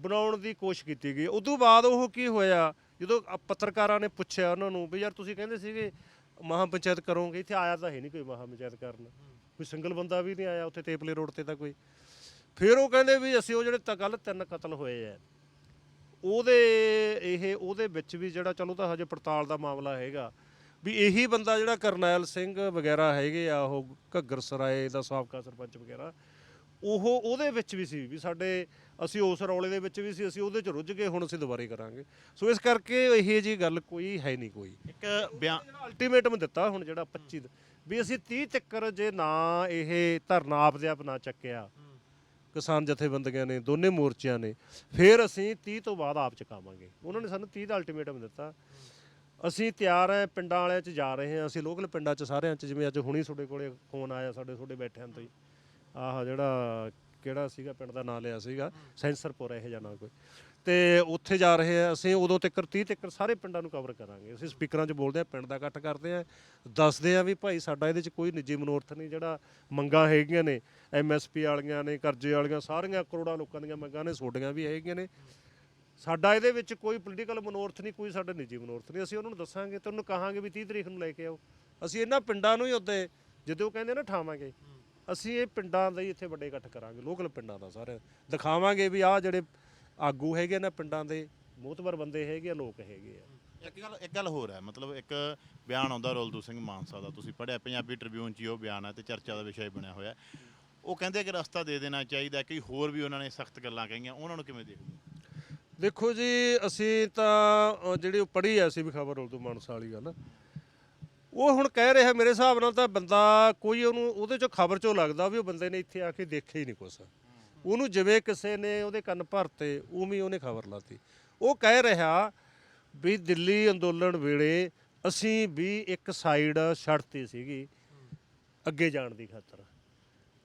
Speaker 1: ਬਣਾਉਣ ਦੀ ਕੋਸ਼ਿਸ਼ ਕੀਤੀ ਗਈ। ਉਦੋਂ ਬਾਅਦ ਉਹ ਕੀ ਹੋਇਆ, ਜਦੋਂ ਪੱਤਰਕਾਰਾਂ ਨੇ ਪੁੱਛਿਆ ਉਹਨਾਂ ਨੂੰ ਵੀ ਯਾਰ ਤੁਸੀਂ ਕਹਿੰਦੇ ਸੀਗੇ ਮਹਾ ਪੰਚਾਇਤ ਕਰੋਗੇ, ਇੱਥੇ ਆਇਆ ਤਾਂ ਹੈ ਨਹੀਂ ਕੋਈ ਮਹਾ ਪੰਚਾਇਤ ਕਰਨ। ਕੋਈ ਸਿੰਗਲ ਬੰਦਾ ਵੀ ਨਹੀਂ ਆਇਆ ਉੱਥੇ ਤੇਪਲੇ ਰੋਡ ਤੇ ਤਾਂ ਕੋਈ। ਫਿਰ ਉਹ ਕਹਿੰਦੇ ਵੀ ਅਸੀਂ ਉਹ ਜਿਹੜੇ ਤਾਂ ਕੱਲ ਤਿੰਨ ਕਤਲ ਹੋਏ ਆ ਉਹਦੇ ਇਹ, ਉਹਦੇ ਵਿੱਚ ਵੀ ਜਿਹੜਾ ਚਲੋ ਤਾਂ ਹਜੇ ਪੜਤਾਲ ਦਾ ਮਾਮਲਾ ਹੈਗਾ, ਵੀ ਇਹੀ ਬੰਦਾ ਜਿਹੜਾ ਕਰਨੈਲ ਸਿੰਘ ਵਗੈਰਾ ਹੈਗੇ ਆ, ਉਹ ਘੱਗਰ ਸਰਾਏ ਦਾ ਸਾਬਕਾ ਸਰਪੰਚ ਵਗੈਰਾ ਉਹ ਉਹਦੇ ਵਿੱਚ ਵੀ ਸੀ ਵੀ ਸਾਡੇ ਅਸੀਂ ਉਸ ਰੌਲੇ ਦੇ ਵਿੱਚ ਵੀ ਸੀ ਅਸੀਂ ਉਹਦੇ ਚ ਰੁੱਝ ਗਏ ਹੁਣ ਅਸੀਂ ਦੁਬਾਰੇ ਕਰਾਂਗੇ। ਸੋ ਇਸ ਕਰਕੇ ਇਹ ਜੀ ਗੱਲ ਕੋਈ ਹੈ ਨਹੀਂ ਕੋਈ।
Speaker 2: ਇੱਕ ਬਿਆਨ
Speaker 1: ਅਲਟੀਮੇਟਮ ਦਿੱਤਾ ਹੁਣ ਜਿਹੜਾ 25 ਦਾ, ਵੀ ਅਸੀਂ 30 ਚੱਕਰ ਜੇ ਨਾ ਇਹ ਧਰਨਾ ਆਪਦੇ ਆਪ ਨਾ ਚੱਕਿਆ ਕਿਸਾਨ ਜਥੇਬੰਦੀਆਂ ਨੇ ਦੋਨੇ ਮੋਰਚਿਆਂ ਨੇ ਫਿਰ ਅਸੀਂ 30 ਤੋਂ ਬਾਅਦ ਆਪ ਚੁਕਾਵਾਂਗੇ। ਉਹਨਾਂ ਨੇ ਸਾਨੂੰ 30 ਦਾ ਅਲਟੀਮੇਟਮ ਦਿੱਤਾ। ਅਸੀਂ ਤਿਆਰ ਹੈ ਪਿੰਡਾਂ ਵਾਲਿਆਂ 'ਚ ਜਾ ਰਹੇ ਹਾਂ ਅਸੀਂ ਲੋਕਲ ਪਿੰਡਾਂ 'ਚ ਸਾਰਿਆਂ 'ਚ ਜਿਵੇਂ ਅੱਜ ਹੁਣੀ ਤੁਹਾਡੇ ਕੋਲੇ ਫੋਨ ਆਇਆ ਸਾਡੇ ਤੁਹਾਡੇ ਬੈਠਿਆਂ ਤੋਂ ਹੀ। ਆਹ ਜਿਹੜਾ ਕਿਹੜਾ ਸੀਗਾ, ਪਿੰਡ ਦਾ ਨਾਂ ਲਿਆ ਸੀਗਾ, ਸੈਂਸਰਪੁਰ ਇਹ ਜਾਂ ਨਾ ਕੋਈ। ਤੇ ਉੱਥੇ ਜਾ ਰਹੇ ਆ, ਅਸੀਂ ਉਦੋਂ ਤੱਕ 30 ਤੱਕ ਸਾਰੇ ਪਿੰਡਾਂ ਨੂੰ ਕਵਰ ਕਰਾਂਗੇ। ਅਸੀਂ ਸਪੀਕਰਾਂ 'ਚ ਬੋਲਦੇ ਆ, ਪਿੰਡ ਦਾ ਇਕੱਠ ਕਰਦੇ ਆ। ਦੱਸਦੇ ਆ ਵੀ ਭਾਈ ਸਾਡਾ ਇਹਦੇ 'ਚ ਕੋਈ ਨਿੱਜੀ ਮਨੋਰਥ ਨਹੀਂ, ਜਿਹੜਾ ਮੰਗਾਂ ਹੈਗੀਆਂ ਨੇ ਐਮਐਸਪੀ ਵਾਲੀਆਂ ਨੇ, ਕਰਜ਼ੇ ਵਾਲੀਆਂ, ਸਾਰੀਆਂ ਕਰੋੜਾਂ ਲੋਕਾਂ ਦੀਆਂ ਮੰਗਾਂ ਨੇ ਸੋਡੀਆਂ ਵੀ ਹੈਗੀਆਂ ਨੇ। ਸਾਡਾ ਇਹਦੇ ਵਿੱਚ ਕੋਈ ਪੋਲੀਟੀਕਲ ਮਨੋਰਥ ਨਹੀਂ, ਕੋਈ ਸਾਡਾ ਨਿੱਜੀ ਮਨੋਰਥ ਨਹੀਂ। ਅਸੀਂ ਉਹਨਾਂ ਨੂੰ ਦੱਸਾਂਗੇ ਤੇ ਉਹਨੂੰ ਕਹਾਂਗੇ ਵੀ 30 ਤਰੀਕ ਨੂੰ ਲੈ ਕੇ ਆਓ। ਅਸੀਂ ਇਹਨਾਂ ਪਿੰਡਾਂ ਨੂੰ ਹੀ ਉੱਤੇ ਜਦੋਂ ਉਹ ਕਹਿੰਦੇ ਨਾ, ਠਾਵਾਂਗੇ। ਅਸੀਂ ਇਹ ਪਿੰਡਾਂ ਦਾ ਹੀ ਇੱਥੇ ਵੱਡੇ ਇਕੱਠ ਕਰਾਂਗੇ ਲੋਕਲ ਪਿੰਡਾਂ ਦਾ ਸਾਰੇ ਦਿਖਾਵਾਂਗੇ ਵੀ ਆਹ ਜਿਹੜੇ ਆਗੂ ਹੈਗੇ ਨਾ ਪਿੰਡਾਂ ਦੇ ਮੋਤਬਰ ਬੰਦੇ ਹੈਗੇ ਆ ਲੋਕ ਹੈਗੇ ਆ।
Speaker 2: ਇੱਕ ਗੱਲ ਇੱਕ ਗੱਲ ਹੋਰ ਹੈ ਮਤਲਬ ਇੱਕ ਬਿਆਨ ਆਉਂਦਾ ਰੋਲਦੂ ਸਿੰਘ ਮਾਨਸਾ ਦਾ ਤੁਸੀਂ ਪੜਿਆ ਪੰਜਾਬੀ ਟ੍ਰਿਬਿਊਨ 'ਚ ਹੀ ਉਹ ਬਿਆਨ ਹੈ ਤੇ ਚਰਚਾ ਦਾ ਵਿਸ਼ਾ ਹੀ ਬਣਿਆ ਹੋਇਆ। ਉਹ ਕਹਿੰਦੇ ਕਿ ਰਸਤਾ ਦੇ ਦੇਣਾ ਚਾਹੀਦਾ ਕਿ ਹੋਰ ਵੀ ਉਹਨਾਂ ਨੇ ਸਖਤ ਗੱਲਾਂ ਕਹੀਆਂ ਉਹਨਾਂ ਨੂੰ ਕਿਵੇਂ ਦੇਖਦੇ ਹੋ?
Speaker 1: ਦੇਖੋ ਜੀ ਅਸੀਂ ਤਾਂ ਅ, ਜਿਹੜੀ ਉਹ ਪੜ੍ਹੀ ਐ ਸੀ ਵੀ ਖਬਰ ਉਦੋਂ ਮਾਨਸਾ ਵਾਲੀ ਗੱਲ। ਉਹ ਹੁਣ ਕਹਿ ਰਿਹਾ ਮੇਰੇ ਹਿਸਾਬ ਨਾਲ ਤਾਂ ਬੰਦਾ ਕੋਈ ਉਹਨੂੰ, ਉਹਦੇ ਚੋਂ ਖਬਰ ਚੋਂ ਲੱਗਦਾ ਵੀ ਉਹ ਬੰਦੇ ਨੇ ਇੱਥੇ ਆ ਕੇ ਦੇਖਿਆ ਹੀ ਨਹੀਂ ਕੁਛ। ਉਹਨੂੰ ਜਿਵੇਂ ਕਿਸੇ ਨੇ ਉਹਦੇ ਕੰਨ ਭਰਤੇ, ਉਵੇਂ ਉਹਨੇ ਖਬਰ ਲਾਤੀ। ਉਹ ਕਹਿ ਰਿਹਾ ਵੀ ਦਿੱਲੀ ਅੰਦੋਲਨ ਵੇਲੇ ਅਸੀਂ ਵੀ ਇੱਕ ਸਾਈਡ ਛੱਡਤੀ ਸੀਗੀ ਅੱਗੇ ਜਾਣ ਦੀ ਖਾਤਰ।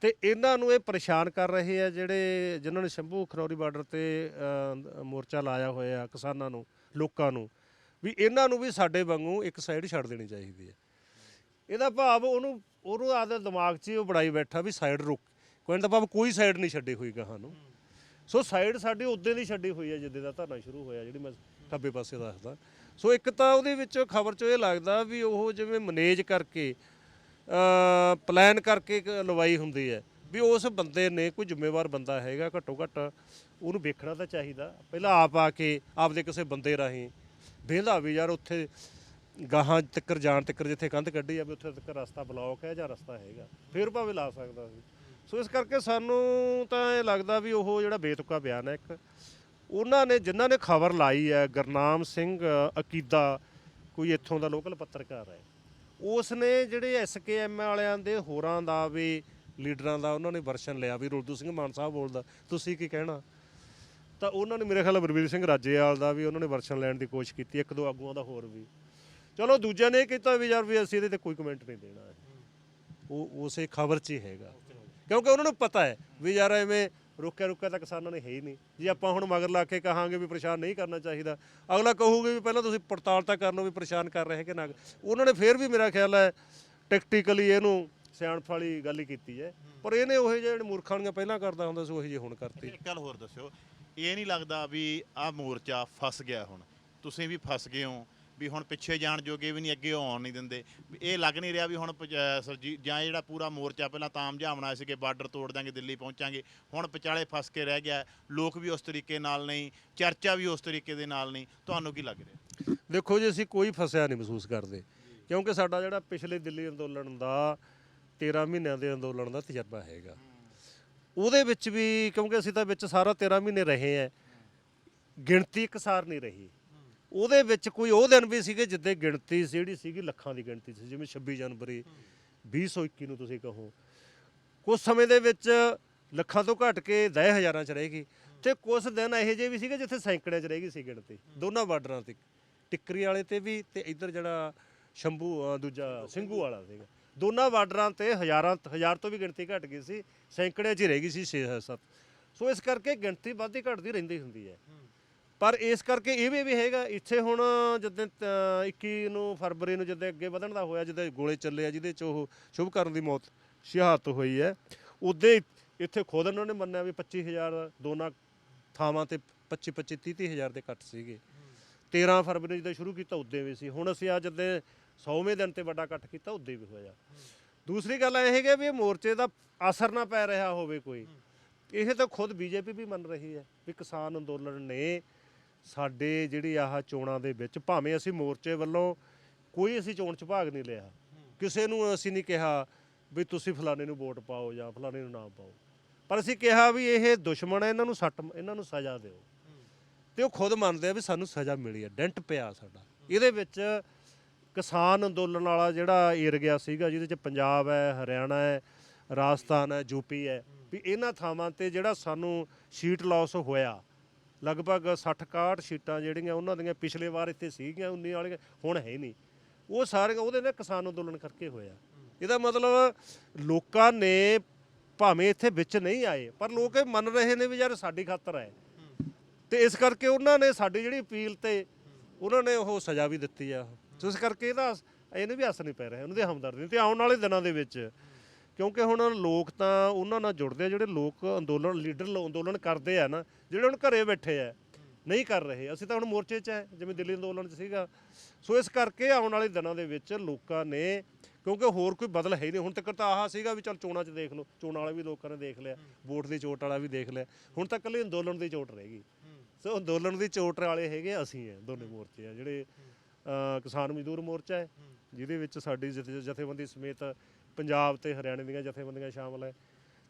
Speaker 1: ਤੇ ਇਹਨਾਂ ਨੂੰ ਇਹ ਪਰੇਸ਼ਾਨ ਕਰ ਰਹੇ ਆ ਜਿਹੜੇ, ਜਿਨ੍ਹਾਂ ਨੇ ਸ਼ੰਭੂ ਖਨੌਰੀ ਬਾਰਡਰ ਤੇ ਮੋਰਚਾ ਲਾਇਆ ਹੋਇਆ ਕਿਸਾਨਾਂ ਨੂੰ, ਲੋਕਾਂ ਨੂੰ। ਵੀ ਇਹਨਾਂ ਨੂੰ ਵੀ ਸਾਡੇ ਵਾਂਗੂ ਇੱਕ ਸਾਈਡ ਛੱਡ ਦੇਣੀ ਚਾਹੀਦੀ ਹੈ। ਇਹਦਾ ਭਾਵ ਉਹਨੂੰ ਉਹਨੂੰ ਆਦੇ ਦਿਮਾਗ 'ਚ ਹੀ ਉਹ ਬੜਾਈ ਬੈਠਾ ਵੀ ਸਾਈਡ ਰੁਕ। ਕੋਈ ਦਾ ਭਾਵ ਕੋਈ ਸਾਈਡ ਨਹੀਂ ਛੱਡੀ ਹੋਈ ਗਾਹਾਂ ਨੂੰ। ਸੋ ਸਾਈਡ ਸਾਡੀ ਉਦੋਂ ਦੀ ਛੱਡੀ ਹੋਈ ਹੈ ਜਿੱਦੇ ਦਾ ਧਰਨਾ ਸ਼ੁਰੂ ਹੋਇਆ, ਜਿਹੜੀ ਮੈਂ ਖੱਬੇ ਪਾਸੇ ਦੱਸਦਾ। ਸੋ ਇੱਕ ਤਾਂ ਉਹਦੇ ਵਿੱਚ ਖਬਰ 'ਚੋਂ ਇਹ ਲੱਗਦਾ ਵੀ ਉਹ ਜਿਵੇਂ ਮੈਨੇਜ ਕਰਕੇ ਪਲਾਨ ਕਰਕੇ ਲਵਾਈ ਹੁੰਦੀ ਹੈ ਵੀ ਉਸ ਬੰਦੇ ਨੇ ਕੋਈ ਜ਼ਿੰਮੇਵਾਰ ਬੰਦਾ ਹੈਗਾ ਘੱਟੋ ਘੱਟ, ਉਹਨੂੰ ਵੇਖਣਾ ਤਾਂ ਚਾਹੀਦਾ। ਪਹਿਲਾਂ ਆਪ ਆ ਕੇ ਆਪਦੇ ਕਿਸੇ ਬੰਦੇ ਰਾਹੀਂ ਵਿਹਲਾ ਵੀ ਯਾਰ ਉੱਥੇ ਗਾਹਾਂ ਤੱਕਰ ਜਾਣ ਤੱਕਰ ਜਿੱਥੇ ਕੰਧ ਕੱਢੀ ਆ ਵੀ ਉੱਥੇ ਤੱਕ ਰਸਤਾ ਬਲੌਕ ਹੈ ਜਾਂ ਰਸਤਾ ਹੈਗਾ। ਫਿਰ ਭਾਵੇਂ ਲਾ ਸਕਦਾ ਸੀ। ਸੋ ਇਸ ਕਰਕੇ ਸਾਨੂੰ ਤਾਂ ਇਹ ਲੱਗਦਾ ਵੀ ਉਹ ਜਿਹੜਾ ਬੇਤੁਕਾ ਬਿਆਨ ਹੈ ਇੱਕ, ਉਹਨਾਂ ਨੇ, ਜਿਨ੍ਹਾਂ ਨੇ ਖਬਰ ਲਾਈ ਹੈ, ਗੁਰਨਾਮ ਸਿੰਘ, ਅਕੀਦਾ, ਕੋਈ ਇੱਥੋਂ ਦਾ ਲੋਕਲ ਪੱਤਰਕਾਰ ਹੈ ਉਸ ਨੇ ਜਿਹੜੇ ਐਸਕੇਐਮ ਵਾਲਿਆਂ ਦੇ ਹੋਰਾਂ ਦਾ ਵੀ, ਲੀਡਰਾਂ ਦਾ ਉਹਨਾਂ ਨੇ ਵਰਸ਼ਨ ਲਿਆ ਵੀ ਰੁਲਦੂ ਸਿੰਘ ਮਾਨ ਸਾਹਿਬ ਬੋਲਦਾ, ਤੁਸੀਂ ਕੀ ਕਹਿਣਾ? ਤਾਂ ਉਹਨਾਂ ਨੇ ਮੇਰੇ ਖਿਆਲ ਬਰਵੀਰ ਸਿੰਘ ਰਾਜੇਵਾਲ ਦਾ ਵੀ ਉਹਨਾਂ ਨੇ ਵਰਸ਼ਨ ਲੈਣ ਦੀ ਕੋਸ਼ਿਸ਼ ਕੀਤੀ, ਇੱਕ ਦੋ ਆਗੂਆਂ ਦਾ ਹੋਰ ਵੀ। ਚਲੋ ਦੂਜਿਆਂ ਨੇ ਇਹ ਕੀਤਾ ਵੀ ਯਾਰ ਵੀ ਅਸੀਂ ਇਹਦੇ ਤੇ ਕੋਈ ਕਮੈਂਟ ਨਹੀਂ ਦੇਣਾ। ਉਹ ਉਸੇ ਖਬਰ 'ਚ ਹੀ ਹੈਗਾ। ਕਿਉਂਕਿ ਉਹਨਾਂ ਨੂੰ ਪਤਾ ਹੈ ਵੀ ਯਾਰ ਐਵੇਂ ਰੋਕਿਆ ਰੁਕਿਆ ਤਾਂ ਕਿਸਾਨਾਂ ਨੇ ਹੈ ਹੀ ਨਹੀਂ। ਜੇ ਆਪਾਂ ਹੁਣ ਮਗਰ ਲਾ ਕੇ ਕਹਾਂਗੇ ਵੀ ਪਰੇਸ਼ਾਨ ਨਹੀਂ ਕਰਨਾ ਚਾਹੀਦਾ, ਅਗਲਾ ਕਹੂਗੇ ਵੀ ਪਹਿਲਾਂ ਤੁਸੀਂ ਪੜਤਾਲ ਤਾਂ ਕਰ ਲਓ ਵੀ ਪਰੇਸ਼ਾਨ ਕਰ ਰਹੇ ਕਿ ਨਾ। ਉਹਨਾਂ ਨੇ ਫੇਰ ਵੀ ਮੇਰਾ ਖਿਆਲ ਹੈ ਟੈਕਟੀਕਲੀ ਇਹਨੂੰ ਸਿਆਣਪ ਵਾਲੀ ਗੱਲ ਹੀ ਕੀਤੀ ਹੈ। ਪਰ ਇਹਨੇ ਉਹ ਜਿਹੜੇ ਮੂਰਖਾਂ ਦੀਆਂ ਪਹਿਲਾਂ ਕਰਦਾ ਹੁੰਦਾ ਸੀ, ਉਹੀ ਜੇ ਹੁਣ ਕਰਤੀ।
Speaker 2: ਇੱਕ ਗੱਲ ਹੋਰ ਦੱਸਿਓ ਇਹ ਨਹੀਂ ਲੱਗਦਾ ਵੀ ਆਹ ਮੋਰਚਾ ਫਸ ਗਿਆ ਹੁਣ। ਤੁਸੀਂ ਵੀ ਫਸ ਗਏ ਹੋ, ਵੀ ਹੁਣ ਪਿੱਛੇ ਜਾਣ ਜੋਗੇ ਵੀ ਨਹੀਂ, ਅੱਗੇ ਆਉਣ ਨਹੀਂ ਦਿੰਦੇ। ਵੀ ਇਹ ਲੱਗ ਨਹੀਂ ਰਿਹਾ ਵੀ ਹੁਣ ਪ- ਅਹ ਸਰਜੀਤ ਜਾਂ ਜਿਹੜਾ ਪੂਰਾ ਮੋਰਚਾ, ਪਹਿਲਾਂ ਤਾਂ ਝਾਮਣਾ ਸੀ ਕਿ ਬਾਰਡਰ ਤੋੜ ਦਾਂਗੇ, ਦਿੱਲੀ ਪਹੁੰਚਾਂਗੇ। ਹੁਣ ਵਿਚਾਲੇ ਫਸ ਕੇ ਰਹਿ ਗਿਆ ਹੈ। ਲੋਕ ਵੀ ਉਸ ਤਰੀਕੇ ਨਾਲ ਨਹੀਂ, ਚਰਚਾ ਵੀ ਉਸ ਤਰੀਕੇ ਦੇ ਨਾਲ ਨਹੀਂ। ਤੁਹਾਨੂੰ ਕੀ ਲੱਗ ਰਿਹਾ?
Speaker 1: ਦੇਖੋ ਜੀ, ਅਸੀਂ ਕੋਈ ਫਸਿਆ ਨਹੀਂ ਮਹਿਸੂਸ ਕਰਦੇ। ਕਿਉਂਕਿ ਸਾਡਾ ਜਿਹੜਾ ਪਿਛਲੇ ਦਿੱਲੀ ਅੰਦੋਲਨ ਦਾ 13 ਮਹੀਨਿਆਂ ਦੇ ਅੰਦੋਲਨ ਦਾ ਤਜਰਬਾ ਹੈਗਾ। ਉਹਦੇ ਵਿੱਚ ਵੀ ਕਿਉਂਕਿ ਅਸੀਂ ਤਾਂ ਵਿੱਚ ਸਾਰਾ 13 ਮਹੀਨੇ ਰਹੇ ਆ ਗਿਣਤੀ ਇਕਸਾਰ ਨਹੀਂ ਰਹੀ। ਉਹਦੇ ਵਿੱਚ ਕੋਈ ਉਹ ਦਿਨ ਵੀ ਸੀਗੇ ਜਿੱਦੇ ਗਿਣਤੀ ਜਿਹੜੀ ਸੀਗੀ ਲੱਖਾਂ ਦੀ ਗਿਣਤੀ ਸੀ ਜਿਵੇਂ 26 ਜਨਵਰੀ 2021 ਨੂੰ ਤੁਸੀਂ ਕਹੋ। ਕੁਝ ਸਮੇਂ ਦੇ ਵਿੱਚ ਲੱਖਾਂ ਤੋਂ ਘਟ ਕੇ 10 ਹਜ਼ਾਰਾਂ ਚ ਰਹੇਗੀ ਤੇ ਕੁਝ ਦਿਨ ਇਹੋ ਜਿਹੇ ਵੀ ਸੀਗੇ ਜਿੱਥੇ ਸੈਂਕੜਿਆਂ ਚ ਰਹੇਗੀ ਸੀ ਗਿਣਤੀ। ਦੋਨਾਂ ਬਾਰਡਰਾਂ ਤੇ ਟਿੱਕਰੀ ਵਾਲੇ ਤੇ ਵੀ ਤੇ ਇੱਧਰ ਜਿਹੜਾ ਸ਼ੰਭੂ ਅ, ਦੂਜਾ ਸਿੰਘੂ ਵਾਲਾ ਸੀਗਾ। ਦੋਨਾਂ ਬਾਰਡਰਾਂ ਤੇ ਹਜ਼ਾਰਾਂ ਹਜ਼ਾਰ ਤੋਂ ਵੀ ਗਿਣਤੀ ਘਟ ਗਈ ਸੀ ਸੈਂਕੜਿਆਂ ਚ ਹੀ ਰਹਿ ਗਈ ਸੀ 6-7 ਸੋ ਇਸ ਕਰਕੇ ਗਿਣਤੀ ਵੱਧਦੀ ਘਟਦੀ ਰਹਿੰਦੀ ਹੁੰਦੀ ਹੈ। ਪਰ ਇਸ ਕਰਕੇ ਇਹ ਵੀ ਵੀ ਹੈਗਾ ਇੱਥੇ ਹੁਣ ਜਦੋਂ ਤ- 21 ਨੂੰ ਫਰਵਰੀ ਨੂੰ ਜਦੋਂ ਅੱਗੇ ਵਧਣ ਦਾ ਹੋਇਆ ਜਦੋਂ ਗੋਲੇ ਚੱਲੇ ਆ ਜਿਹਦੇ ਚ ਉਹ ਸ਼ੁਭਕਰਨ ਦੀ ਮੌਤ ਸ਼ਹਾਦਤ ਹੋਈ ਹੈ। ਉਦੋਂ ਇੱਥੇ ਖੁਦ ਉਹਨਾਂ ਨੇ ਮੰਨਿਆ ਵੀ 25000 ਦੋਨਾਂ ਥਾਵਾਂ ਤੇ 25 25 30 ਹਜ਼ਾਰ ਦੇ ਕੱਟ ਸੀਗੇ। 13 ਫਰਵਰੀ ਜਦੋਂ ਸ਼ੁਰੂ ਕੀਤਾ ਉਦੋਂ ਵੀ ਸੀ। ਹੁਣ ਅਸੀਂ ਅੱਜ ਦੇ 100ਵੇਂ ਦਿਨ ਤੇ ਵੱਡਾ ਇਕੱਠ ਕੀਤਾ, ਉਦੋਂ ਹੀ ਹੋਇਆ। ਦੂਸਰੀ ਗੱਲ ਇਹ ਹੈਗੀ ਵੀ ਇਹ ਮੋਰਚੇ ਦਾ ਅਸਰ ਨਾ ਪੈ ਰਿਹਾ ਹੋਵੇ ਕੋਈ। ਇਹ ਤਾਂ ਖੁਦ ਬੀਜੇਪੀ ਵੀ ਮੰਨ ਰਹੀ ਹੈ ਵੀ ਕਿਸਾਨ ਅੰਦੋਲਨ ਨੇ ਸਾਡੇ ਜਿਹੜੀ ਆਹ ਚੋਣਾਂ ਦੇ ਵਿੱਚ, ਭਾਵੇਂ ਅਸੀਂ ਮੋਰਚੇ ਵੱਲੋਂ ਕੋਈ ਅਸੀਂ ਚੋਣ ਚ ਭਾਗ ਨਹੀਂ ਲਿਆ, ਕਿਸੇ ਨੂੰ ਅਸੀਂ ਨਹੀਂ ਕਿਹਾ ਵੀ ਤੁਸੀਂ ਫਲਾਣੇ ਨੂੰ ਵੋਟ ਪਾਓ ਜਾਂ ਫਲਾਣੇ ਨੂੰ ਨਾ ਪਾਓ। ਪਰ ਅਸੀਂ ਕਿਹਾ ਵੀ ਇਹ ਦੁਸ਼ਮਣ ਹੈ, ਇਹਨਾਂ ਨੂੰ ਸੱਟ, ਇਹਨਾਂ ਨੂੰ ਸਜ਼ਾ ਦਿਓ। ਤੇ ਉਹ ਖੁਦ ਮੰਨਦੇ ਆ ਵੀ ਸਾਨੂੰ ਸਜ਼ਾ ਮਿਲੀ ਹੈ, ਡੈਂਟ ਪਿਆ ਸਾਡਾ। ਇਹਦੇ ਵਿੱਚ ਕਿਸਾਨ ਅੰਦੋਲਨ ਵਾਲਾ ਜਿਹੜਾ ਏਰੀਆ ਸੀਗਾ, ਜਿਹਦੇ ਚ ਪੰਜਾਬ ਹੈ, ਹਰਿਆਣਾ ਹੈ, ਰਾਜਸਥਾਨ ਹੈ ਯੂਪੀ ਹੈ, ਵੀ ਇਹਨਾਂ ਥਾਵਾਂ ਤੇ ਜਿਹੜਾ ਸਾਨੂੰ ਸ਼ੀਟ ਲਾਸ ਹੋਇਆ। ਲਗਭਗ 60 61 ਸ਼ੀਟਾਂ ਜਿਹੜੀਆਂ ਉਹਨਾਂ ਦੀਆਂ ਪਿਛਲੇ ਵਾਰ ਇੱਥੇ ਸੀਗੀਆਂ 19 ਵਾਲੀਆਂ, ਹੁਣ ਹੈ ਹੀ ਨਹੀਂ। ਉਹ ਸਾਰੇ ਉਹਦੇ ਨਾਲ ਕਿਸਾਨ ਅੰਦੋਲਨ ਕਰਕੇ ਹੋਇਆ। ਇਹਦਾ ਮਤਲਬ ਲੋਕਾਂ ਨੇ ਭਾਵੇਂ ਇੱਥੇ ਵਿੱਚ ਨਹੀਂ ਆਏ, ਪਰ ਲੋਕ ਇਹ ਮੰਨ ਰਹੇ ਨੇ ਵੀ ਯਾਰ ਸਾਡੀ ਖਾਤਰ ਹੈ। ਤੇ ਇਸ ਕਰਕੇ ਉਹਨਾਂ ਨੇ ਸਾਡੀ ਜਿਹੜੀ ਅਪੀਲ ਤੇ ਉਹਨਾਂ ਨੇ ਉਹ ਸਜ਼ਾ ਵੀ ਦਿੱਤੀ ਆ। ਸੋ ਇਸ ਕਰਕੇ ਇਹਦਾ ਇਹਨੂੰ ਵੀ ਅਸਰ ਨਹੀਂ ਪੈ ਰਿਹਾ ਉਹਨਾਂ ਦੇ ਹਮਦਰਦੀ ਤੇ ਆਉਣ ਵਾਲੇ ਦਿਨਾਂ ਦੇ ਵਿੱਚ, ਕਿਉਂਕਿ ਹੁਣ ਲੋਕ ਤਾਂ ਉਹਨਾਂ ਨਾਲ ਜੁੜਦੇ ਆ, ਜਿਹੜੇ ਲੋਕ ਅੰਦੋਲਨ, ਲੀਡਰ ਅੰਦੋਲਨ ਕਰਦੇ ਆ ਨਾ, ਜਿਹੜੇ ਹੁਣ ਘਰੇ ਬੈਠੇ ਆ, ਨਹੀਂ ਕਰ ਰਹੇ। ਅਸੀਂ ਤਾਂ ਹੁਣ ਮੋਰਚੇ 'ਚ ਹੈ ਜਿਵੇਂ ਦਿੱਲੀ ਅੰਦੋਲਨ 'ਚ ਸੀਗਾ। ਸੋ ਇਸ ਕਰਕੇ ਆਉਣ ਵਾਲੇ ਦਿਨਾਂ ਦੇ ਵਿੱਚ ਲੋਕਾਂ ਨੇ, ਕਿਉਂਕਿ ਹੋਰ ਕੋਈ ਬਦਲ ਹੈ ਹੀ ਨਹੀਂ। ਹੁਣ ਤੱਕ ਤਾਂ ਆਹ ਸੀਗਾ ਵੀ ਚਲ ਚੋਣਾਂ 'ਚ ਦੇਖ ਲਓ, ਚੋਣਾਂ ਵਾਲੇ ਵੀ ਲੋਕਾਂ ਨੇ ਦੇਖ ਲਿਆ, ਵੋਟ ਦੀ ਚੋਟ ਵਾਲਾ ਵੀ ਦੇਖ ਲਿਆ। ਹੁਣ ਤਾਂ ਇਕੱਲੇ ਅੰਦੋਲਨ ਦੀ ਚੋਟ ਰਹਿ ਗਈ। ਸੋ ਅੰਦੋਲਨ ਦੀ ਚੋਟ ਵਾਲੇ ਹੈਗੇ ਅਸੀਂ ਆ, ਦੋਨੇ ਮੋਰਚੇ ਆ, ਜਿਹੜੇ ਕਿਸਾਨ ਮਜ਼ਦੂਰ ਮੋਰਚਾ ਹੈ, ਜਿਹਦੇ ਵਿੱਚ ਸਾਡੀ ਜਥੇਬੰਦੀ ਸਮੇਤ ਪੰਜਾਬ ਤੇ ਹਰਿਆਣੇ ਦੀਆਂ ਜਥੇਬੰਦੀਆਂ ਸ਼ਾਮਲ ਹੈ।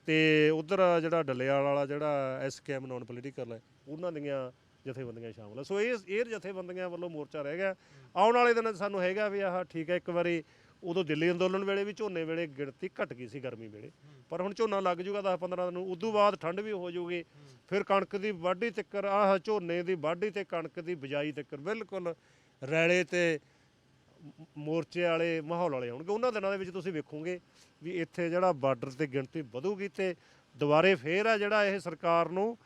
Speaker 1: ਤੇ ਉਧਰ ਜਿਹੜਾ ਡੱਲੇਵਾਲ ਵਾਲਾ ਜਿਹੜਾ ਐਸਕੇਐਮ ਨਾਨ ਪੋਲੀਟੀਕਲ ਹੈ, ਉਹਨਾਂ ਦੀਆਂ ਜਥੇਬੰਦੀਆਂ ਸ਼ਾਮਲ ਹੈ। ਸੋ ਇਹ ਇਹ ਜਥੇਬੰਦੀਆਂ ਵੱਲੋਂ ਮੋਰਚਾ ਰਹਿ ਗਿਆ। ਆਉਣ ਵਾਲੇ ਦਿਨਾਂ 'ਚ ਸਾਨੂੰ ਹੈਗਾ ਵੀ ਆਹ ਠੀਕ ਹੈ, ਇੱਕ ਵਾਰੀ ਉਦੋਂ ਦਿੱਲੀ ਅੰਦੋਲਨ ਵੇਲੇ ਵੀ ਝੋਨੇ ਵੇਲੇ ਗਿਣਤੀ ਘਟ ਗਈ ਸੀ ਗਰਮੀ ਵੇਲੇ। ਪਰ ਹੁਣ ਝੋਨਾ ਲੱਗ ਜੂਗਾ 10 15 ਦਿਨ ਨੂੰ, ਉਦੋਂ ਬਾਅਦ ਠੰਡ ਵੀ ਹੋ ਜੂਗੀ। ਫਿਰ ਕਣਕ ਦੀ ਵਾਢੀ ਤੱਕਰ, ਆਹ ਝੋਨੇ ਦੀ ਵਾਢੀ ਤੇ ਕਣਕ ਦੀ ਬਿਜਾਈ ਤੱਕਰ ਬਿਲਕੁਲ ਰੈਲੇ ਤੇ ਮੋਰਚੇ ਵਾਲੇ ਮਾਹੌਲ ਵਾਲੇ ਆਉਣਗੇ। ਉਹਨਾਂ ਦਿਨਾਂ ਦੇ ਵਿੱਚ ਤੁਸੀਂ ਵੇਖੋਗੇ ਵੀ ਇੱਥੇ ਜਿਹੜਾ ਬਾਰਡਰ ਤੇ ਗਿਣਤੀ ਵਧੂਗੀ ਤੇ ਦੁਬਾਰੇ ਫੇਰ ਆ ਜਿਹੜਾ ਇਹ ਸਰਕਾਰ ਨੂੰ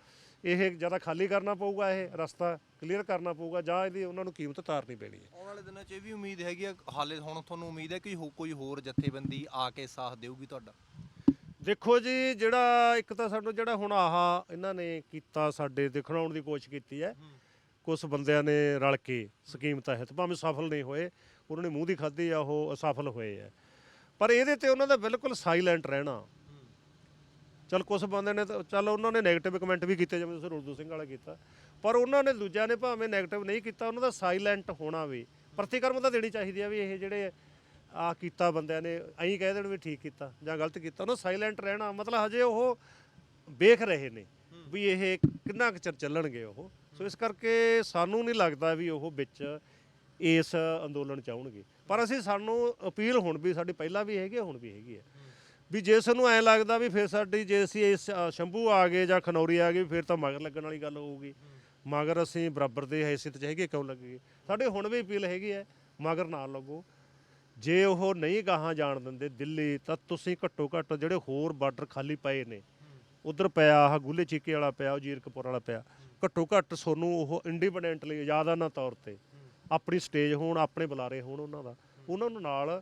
Speaker 1: ਇਹ ਜ਼ਿਆਦਾ ਖਾਲੀ ਕਰਨਾ ਪਊਗਾ ਇਹ ਰਸਤਾ ਕਲੀਅਰ ਕਰਨਾ ਪਊਗਾ ਜਾਂ ਇਹਦੀ ਉਹਨਾਂ ਨੂੰ ਕੀਮਤ ਤਾਰਨੀ ਪੈਣੀ ਹੈ।
Speaker 3: ਆਉਣ ਵਾਲੇ ਦਿਨਾਂ 'ਚ ਇਹ ਵੀ ਉਮੀਦ ਹੈਗੀ ਆ ਹਾਲੇ ਹੁਣ ਤੁਹਾਨੂੰ ਉਮੀਦ ਹੈ ਕਿ ਹੋ- ਕੋਈ ਹੋਰ ਜਥੇਬੰਦੀ ਆ ਕੇ ਸਾਥ ਦੇਊਗੀ ਤੁਹਾਡਾ?
Speaker 1: ਦੇਖੋ ਜੀ ਜਿਹੜਾ ਇੱਕ ਤਾਂ ਸਾਨੂੰ ਜਿਹੜਾ ਹੁਣ ਆਹ ਇਹਨਾਂ ਨੇ ਕੀਤਾ ਸਾਡੇ ਦਿਖਾਉਣ ਦੀ ਕੋਸ਼ਿਸ਼ ਕੀਤੀ ਹੈ। ਕੁਝ ਬੰਦਿਆਂ ਨੇ ਰਲ ਕੇ ਸਕੀਮ ਤਹਿਤ, ਭਾਵੇਂ ਸਫਲ ਨਹੀਂ ਹੋਏ, ਉਹਨਾਂ ਨੇ ਮੂੰਹ ਦੀ ਖਾਧੀ ਆ, ਉਹ ਅਸਫਲ ਹੋਏ ਆ। ਪਰ ਇਹਦੇ ਤੇ ਉਹਨਾਂ ਦਾ ਬਿਲਕੁਲ ਸਾਇਲੈਂਟ ਰਹਿਣਾ। ਚਲ ਕੁਝ ਬੰਦੇ ਨੇ ਤਾਂ, ਚੱਲ ਉਹਨਾਂ ਨੇ ਨੈਗੇਟਿਵ ਕਮੈਂਟ ਵੀ ਕੀਤੇ, ਜਿਵੇਂ ਤੁਸੀਂ ਰੁਲਦੂ ਸਿੰਘ ਵਾਲਾ ਕੀਤਾ। ਪਰ ਉਹਨਾਂ ਨੇ ਦੂਜਿਆਂ ਨੇ ਭਾਵੇਂ ਨੈਗੇਟਿਵ ਨਹੀਂ ਕੀਤਾ, ਉਹਨਾਂ ਦਾ ਸਾਇਲੈਂਟ ਹੋਣਾ ਵੀ, ਪ੍ਰਤੀਕਰਮ ਤਾਂ ਦੇਣੀ ਚਾਹੀਦੀ ਆ ਵੀ ਇਹ ਜਿਹੜੇ ਆ ਕੀਤਾ ਬੰਦਿਆਂ ਨੇ, ਐਂ ਕਹਿ ਦੇਣ ਵੀ ਠੀਕ ਕੀਤਾ ਜਾਂ ਗਲਤ ਕੀਤਾ, ਉਹਨਾਂ ਸਾਇਲੈਂਟ ਰਹਿਣਾ। ਮਤਲਬ ਹਜੇ ਉਹ ਵੇਖ ਰਹੇ ਨੇ ਵੀ ਇਹ ਕਿੰਨਾ ਕੁ ਚਿਰ ਚੱਲਣਗੇ ਉਹ। ਸੋ ਇਸ ਕਰਕੇ ਸਾਨੂੰ ਨਹੀਂ ਲੱਗਦਾ ਵੀ ਉਹ ਵਿੱਚ ਇਸ ਅੰਦੋਲਨ ਚ ਆਉਣਗੇ। ਪਰ ਅਸੀਂ ਸਾਨੂੰ ਅਪੀਲ ਹੁਣ ਵੀ ਸਾਡੀ ਪਹਿਲਾਂ ਵੀ ਹੈਗੀ ਆ, ਹੁਣ ਵੀ ਹੈਗੀ ਹੈ ਵੀ ਜੇ ਸਾਨੂੰ ਐ ਲੱਗਦਾ ਵੀ ਫਿਰ ਸਾਡੀ ਜੇ ਅਸੀਂ ਇਸ ਸ਼ੰਭੂ ਆ ਗਏ ਜਾਂ ਖਨੌਰੀ ਆ ਗਏ ਫਿਰ ਤਾਂ ਮਗਰ ਲੱਗਣ ਵਾਲੀ ਗੱਲ ਹੋਊਗੀ। ਮਗਰ ਅਸੀਂ ਬਰਾਬਰ ਦੇ ਹੈਸੀਅਤ ਚ ਹੈਗੇ ਕਿਉਂ ਲੱਗੇਗੇ ਸਾਡੇ ਹੁਣ ਵੀ ਅਪੀਲ ਹੈਗੀ ਹੈ ਮਗਰ ਨਾ ਲੱਗੋ। ਜੇ ਉਹ ਨਹੀਂ ਗਾਹਾਂ ਜਾਣ ਦਿੰਦੇ ਦਿੱਲੀ ਤਾਂ ਤੁਸੀਂ ਘੱਟੋ ਘੱਟ ਜਿਹੜੇ ਹੋਰ ਬਾਰਡਰ ਖਾਲੀ ਪਏ ਨੇ ਉਧਰ ਪਿਆ ਆਹ ਗੁੱਲੇ ਚੀਕੇ ਵਾਲਾ ਪਿਆ ਉਹ ਜੀਰਕਪੁਰ ਵਾਲਾ ਪਿਆ ਘੱਟੋ ਘੱਟ ਸੋਨੂੰ ਉਹ ਇੰਡੀਪੈਂਡੈਂਟਲੀ ਆਜ਼ਾਦਾਨਾ ਤੌਰ ਤੇ ਆਪਣੀ ਸਟੇਜ ਹੋਣ, ਆਪਣੇ ਬੁਲਾਰੇ ਹੋਣ ਉਹਨਾਂ ਦਾ। ਉਹਨਾਂ ਨੂੰ ਨਾਲ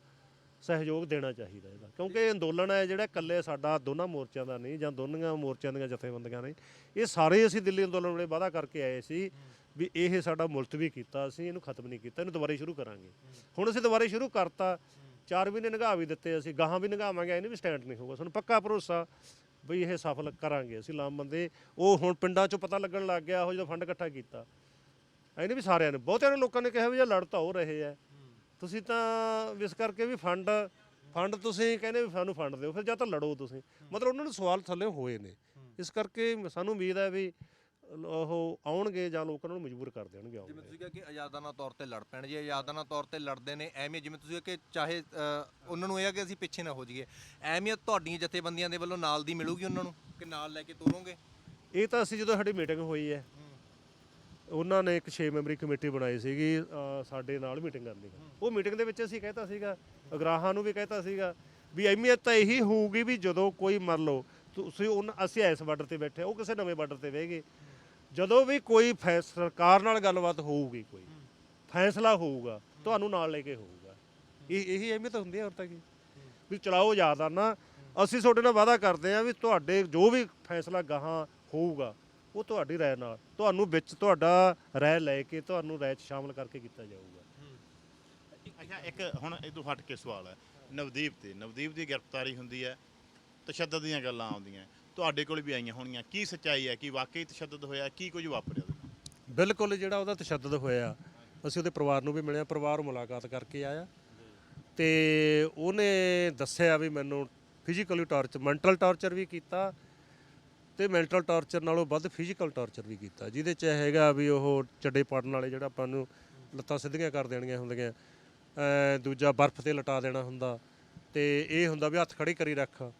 Speaker 1: ਸਹਿਯੋਗ ਦੇਣਾ ਚਾਹੀਦਾ ਇਹਦਾ। ਕਿਉਂਕਿ ਇਹ ਅੰਦੋਲਨ ਹੈ, ਜਿਹੜਾ ਇਕੱਲੇ ਸਾਡਾ ਦੋਨਾਂ ਮੋਰਚਿਆਂ ਦਾ ਨਹੀਂ, ਜਾਂ ਦੋਨੀਆਂ ਮੋਰਚਿਆਂ ਦੀਆਂ ਜਥੇਬੰਦੀਆਂ ਨੇ ਇਹ ਸਾਰੇ ਅਸੀਂ ਦਿੱਲੀ ਅੰਦੋਲਨ ਵੇਲੇ ਵਾਅਦਾ ਕਰਕੇ ਆਏ ਸੀ ਵੀ ਇਹ ਸਾਡਾ ਮੁਲਤਵੀ ਕੀਤਾ, ਅਸੀਂ ਇਹਨੂੰ ਖਤਮ ਨਹੀਂ ਕੀਤਾ, ਇਹਨੂੰ ਦੁਬਾਰੇ ਸ਼ੁਰੂ ਕਰਾਂਗੇ। ਹੁਣ ਅਸੀਂ ਦੁਬਾਰੇ ਸ਼ੁਰੂ ਕਰਤਾ, ਚਾਰ ਮਹੀਨੇ ਨਿਗਾਹ ਵੀ ਦਿੱਤੇ ਅਸੀਂ, ਗਾਹਾਂ ਵੀ ਨਿਗਾਵਾਂਗੇ ਇਹਨੇ ਵੀ ਸਟੈਂਡ ਨਹੀਂ ਹੋਊਗਾ। ਸਾਨੂੰ ਪੱਕਾ ਭਰੋਸਾ ਵੀ ਇਹ ਸਫਲ ਕਰਾਂਗੇ, ਅਸੀਂ ਲਾਮ ਬੰਦੇ। ਉਹ ਹੁਣ ਪਿੰਡਾਂ 'ਚੋਂ ਪਤਾ ਲੱਗਣ ਲੱਗ ਗਿਆ ਉਹ ਜਦੋਂ ਫੰਡ ਇਕੱਠਾ ਕੀਤਾ। ਇਹਨੇ ਵੀ ਸਾਰਿਆਂ ਨੇ, ਬਹੁਤਿਆਂ ਨੇ ਲੋਕਾਂ ਨੇ ਕਿਹਾ ਵੀ ਇਹ ਲੜ ਤਾਂ ਹੋ ਰਹੇ ਆ। ਤੁਸੀਂ ਤਾਂ ਇਸ ਕਰਕੇ ਵੀ ਫੰਡ ਫੰਡ ਤੁਸੀਂ ਕਹਿੰਦੇ ਵੀ ਸਾਨੂੰ ਫੰਡ ਦਿਓ, ਫਿਰ ਜਾਂ ਤਾਂ ਲੜੋ ਤੁਸੀਂ। ਮਤਲਬ ਉਹਨਾਂ ਨੂੰ ਸਵਾਲ ਥੱਲੇ ਹੋਏ ਨੇ। ਇਸ ਕਰਕੇ ਸਾਨੂੰ ਉਮੀਦ ਹੈ ਵੀ ਉਹ ਆਉਣਗੇ ਜਾਂ ਲੋਕਾਂ ਨੂੰ ਮਜਬੂਰ ਕਰ ਦੇਣਗੇ ਆਉਣ
Speaker 3: ਜਿਵੇਂ ਤੁਸੀਂ ਕਿਹਾ ਕਿ ਆਜ਼ਾਦਾਨਾ ਤੌਰ ਤੇ ਲੜ ਪੈਣ ਜੇ ਆਜ਼ਾਦਾਨਾ ਤੌਰ ਤੇ ਲੜਦੇ ਨੇ ਐਵੇਂ ਜਿਵੇਂ ਤੁਸੀਂ ਕਿਹਾ ਕਿ ਚਾਹੇ ਅ, ਉਹਨਾਂ ਨੂੰ ਇਹ ਆ ਕਿ ਅਸੀਂ ਪਿੱਛੇ ਨਾ ਹੋ ਜਾਈਏ। ਐਵੇਂ ਤੁਹਾਡੀਆਂ ਜਥੇਬੰਦੀਆਂ ਦੇ ਵੱਲੋਂ ਨਾਲ ਦੀ ਮਿਲੂਗੀ ਉਹਨਾਂ ਨੂੰ ਕਿ ਨਾਲ ਲੈ ਕੇ ਤੋਰੋਗੇ?
Speaker 1: ਇਹ ਤਾਂ ਅਸੀਂ ਜਦੋਂ ਸਾਡੀ ਮੀਟਿੰਗ ਹੋਈ ਹੈ ਉਹਨਾਂ ਨੇ ਇੱਕ 6 ਮੈਂਬਰੀ ਕਮੇਟੀ ਬਣਾਈ ਸੀਗੀ ਸਾਡੇ ਨਾਲ ਮੀਟਿੰਗ ਕਰਨੀ ਉਹ ਮੀਟਿੰਗ ਦੇ ਵਿੱਚ ਅਸੀਂ ਕਹਿਤਾ ਸੀਗਾ ਅਗਰਾਹਾਂ ਨੂੰ ਵੀ ਕਹਿਤਾ ਸੀਗਾ ਵੀ ਅਹਿਮੀਅਤ ਤਾਂ ਇਹੀ ਹੋਊਗੀ ਵੀ ਜਦੋਂ ਕੋਈ ਮੰਨ ਲਓ ਤੁਸੀਂ ਉਹਨਾਂ ਅਸੀਂ ਇਸ ਬਾਰਡਰ ਤੇ ਬੈਠੇ ਹਾਂ, ਉਹ ਕਿਸੇ ਨਵੇਂ ਬਾਰਡਰ ਤੇ ਬਹਿ ਗਏ। ਜਦੋਂ ਵੀ ਕੋਈ ਫੈਸ- ਸਰਕਾਰ ਨਾਲ ਗੱਲਬਾਤ ਹੋਊਗੀ ਕੋਈ, ਫੈਸਲਾ ਹੋਊਗਾ, ਤੁਹਾਨੂੰ ਨਾਲ ਲੈ ਕੇ ਹੋਊਗਾ। ਇਹ, ਇਹੀ ਅਹਿਮੀਅਤ ਹੁੰਦੀ ਹੈ ਹੋਰ ਤਾਂ ਕੀ ਵੀ ਚਲਾਓ ਜ਼ਿਆਦਾ ਨਾ ਅਸੀਂ ਤੁਹਾਡੇ ਨਾਲ ਵਾਅਦਾ ਕਰਦੇ ਹਾਂ ਵੀ ਤੁਹਾਡੇ ਜੋ ਵੀ ਫੈਸਲਾ ਗਾਹਾਂ ਹੋਊਗਾ, ਉਹ ਤੁਹਾਡੀ ਰਾਏ ਨਾਲ, ਤੁਹਾਨੂੰ ਵਿੱਚ ਤੁਹਾਡਾ ਰਾਏ ਲੈ ਕੇ ਤੁਹਾਨੂੰ ਰਾਏ 'ਚ ਸ਼ਾਮਲ ਕਰਕੇ ਕੀਤਾ ਜਾਊਗਾ।
Speaker 2: ਅੱਛਾ, ਇੱਕ ਹੁਣ ਇਹ ਤੋਂ ਹਟ ਕੇ ਸਵਾਲ ਹੈ। ਨਵਦੀਪ ਤੇ ਨਵਦੀਪ ਦੀ ਗ੍ਰਿਫਤਾਰੀ ਹੁੰਦੀ ਹੈ, ਤਸ਼ੱਦਦ ਦੀਆਂ ਗੱਲਾਂ ਆਉਂਦੀਆਂ। ਤੁਹਾਡੇ ਕੋਲ ਵੀ ਆਈਆਂ ਹੋਣੀਆਂ ਕੀ ਸੱਚਾਈ ਹੈ, ਕਿ ਵਾਕਈ ਤਸ਼ੱਦਦ ਹੋਇਆ, ਕੀ ਕੁਝ ਵਾਪਰਿਆ ਉਹਦੇ ਨਾਲ?
Speaker 1: ਬਿਲਕੁਲ ਜਿਹੜਾ ਉਹਦਾ ਤਸ਼ੱਦਦ ਹੋਇਆ, ਅਸੀਂ ਉਹਦੇ ਪਰਿਵਾਰ ਨੂੰ ਵੀ ਮਿਲਿਆ, ਪਰਿਵਾਰ ਮੁਲਾਕਾਤ ਕਰਕੇ ਆਇਆ। ਤੇ ਉਹਨੇ ਦੱਸਿਆ ਵੀ ਮੈਨੂੰ ਫਿਜ਼ੀਕਲੀ ਟਾਰਚਰ ਮੈਂਟਲ ਟਾਰਚਰ ਵੀ ਕੀਤਾ ਤੇ ਮੈਂਟਲ ਟਾਰਚਰ ਨਾਲੋਂ ਵੱਧ ਫਿਜ਼ੀਕਲ ਟਾਰਚਰ ਵੀ ਕੀਤਾ, ਜਿਹਦੇ ਚ ਇਹ ਹੈਗਾ ਵੀ ਉਹ ਚੱਡੇ ਪਾੜਨ ਵਾਲੇ ਜਿਹੜਾ ਆਪਾਂ ਨੂੰ ਲੱਤਾਂ ਸਿੱਧੀਆਂ ਕਰ ਦੇਣੀਆਂ ਹੁੰਦੀਆਂ। ਅਹ ਦੂਜਾ ਬਰਫ਼ ਤੇ ਲਟਾ ਦੇਣਾ ਹੁੰਦਾ ਤੇ ਇਹ ਹੁੰਦਾ ਵੀ ਹੱਥ ਖੜੇ ਕਰੀ ਰੱਖ।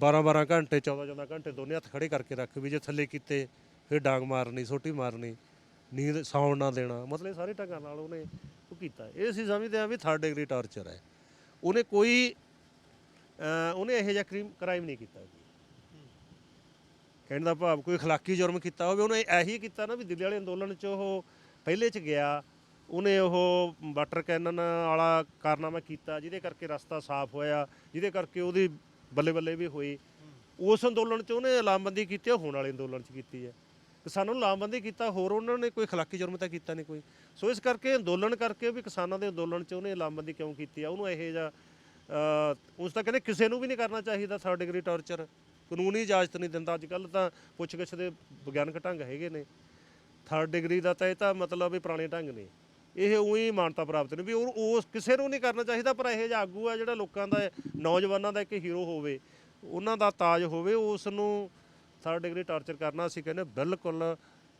Speaker 1: 12 12 ਘੰਟੇ 14 14 ਘੰਟੇ ਦੋਨੇ ਹੱਥ ਖੜੇ ਕਰਕੇ ਰੱਖ ਵੀ ਜੇ ਥੱਲੇ ਕੀਤੇ ਫਿਰ ਡਾਂਗ ਮਾਰਨੀ ਸੋਟੀ ਮਾਰਨੀ ਨੀਂਦ ਸੌਣ ਨਾ ਦੇਣਾ ਮਤਲਬ ਇਹ ਸਾਰੇ ਢੰਗਾਂ ਨਾਲ ਉਹਨੇ ਉਹ ਕੀਤਾ ਇਹ ਅਸੀਂ ਸਮਝਦੇ ਆ ਵੀ ਥਰਡ ਡਿਗਰੀ ਟਾਰਚਰ ਹੈ ਉਹਨੇ ਕੋਈ ਅਹ ਉਹਨੇ ਇਹੋ ਜਿਹਾ ਕ੍ਰਾਈਮ ਕ੍ਰਾਈਮ ਨਹੀਂ ਕੀਤਾ ਜੀ ਕਹਿਣ ਦਾ ਭਾਵ ਕੋਈ اخلاقی ਜੁਰਮ ਕੀਤਾ ਹੋਵੇ ਉਹਨੇ ਇਹੀ ਕੀਤਾ ਨਾ ਵੀ ਦਿੱਲੀ ਵਾਲੇ ਅੰਦੋਲਨ 'ਚ ਉਹ ਪਹਿਲੇ 'ਚ ਗਿਆ ਉਹਨੇ ਉਹ ਵਾਟਰ ਕੈਨਨ ਵਾਲਾ ਕਾਰਨਾਮਾ ਕੀਤਾ ਜਿਹਦੇ ਕਰਕੇ ਰਸਤਾ ਸਾਫ਼ ਹੋਇਆ ਜਿਹਦੇ ਕਰਕੇ ਉਹਦੀ ਬੱਲੇ ਬੱਲੇ ਵੀ ਹੋਈ। ਉਸ ਅੰਦੋਲਨ 'ਚ ਉਹਨੇ ਲਾਮਬੰਦੀ ਕੀਤੀ ਆ, ਹੋਣ ਵਾਲੇ ਅੰਦੋਲਨ 'ਚ ਕੀਤੀ ਹੈ ਕਿਸਾਨਾਂ ਨੂੰ ਲਾਮਬੰਦੀ ਕੀਤਾ ਹੋਰ ਉਹਨਾਂ ਨੇ ਕੋਈ ਖਲਾਕੀ ਜੁਰਮ ਤਾਂ ਕੀਤਾ ਨਹੀਂ ਕੋਈ। ਸੋ ਇਸ ਕਰਕੇ ਅੰਦੋਲਨ ਕਰਕੇ ਵੀ ਕਿਸਾਨਾਂ ਦੇ ਅੰਦੋਲਨ 'ਚ ਉਹਨੇ ਲਾਮਬੰਦੀ ਕਿਉਂ ਕੀਤੀ ਆ? ਉਹਨੂੰ ਇਹੋ ਜਿਹਾ ਉਸ ਤਾਂ ਕਹਿੰਦੇ ਕਿਸੇ ਨੂੰ ਵੀ ਨਹੀਂ ਕਰਨਾ ਚਾਹੀਦਾ ਥਰਡ ਡਿਗਰੀ ਟਾਰਚਰ। ਕਾਨੂੰਨੀ ਇਜਾਜ਼ਤ ਨਹੀਂ ਦਿੰਦਾ। ਅੱਜ ਕੱਲ ਤਾਂ ਪੁੱਛਗਿੱਛ ਦੇ ਵਿਗਿਆਨਕ ਢੰਗ ਹੈਗੇ ਨੇ। ਥਰਡ ਡਿਗਰੀ ਦਾ ਤਾਂ ਇਹ ਤਾਂ ਮਤਲਬ ਵੀ ਪੁਰਾਣੇ ਢੰਗ ਨੇ। ਇਹ ਉਹੀ ਮਾਨਤਾ ਪ੍ਰਾਪਤ ਨੇ ਵੀ ਉਹ ਉਸ ਕਿਸੇ ਨੂੰ ਨਹੀਂ ਕਰਨਾ ਚਾਹੀਦਾ, ਪਰ ਇਹ ਜਿਹਾ ਆਗੂ ਆ ਜਿਹੜਾ ਲੋਕਾਂ ਦਾ, ਨੌਜਵਾਨਾਂ ਦਾ ਇੱਕ ਹੀਰੋ ਹੋਵੇ, ਉਹਨਾਂ ਦਾ ਤਾਜ ਹੋਵੇ ਉਸ ਨੂੰ ਥਰਡ ਡਿਗਰੀ ਟਾਰਚਰ ਕਰਨਾ ਅਸੀਂ ਕਹਿੰਦੇ ਬਿਲਕੁਲ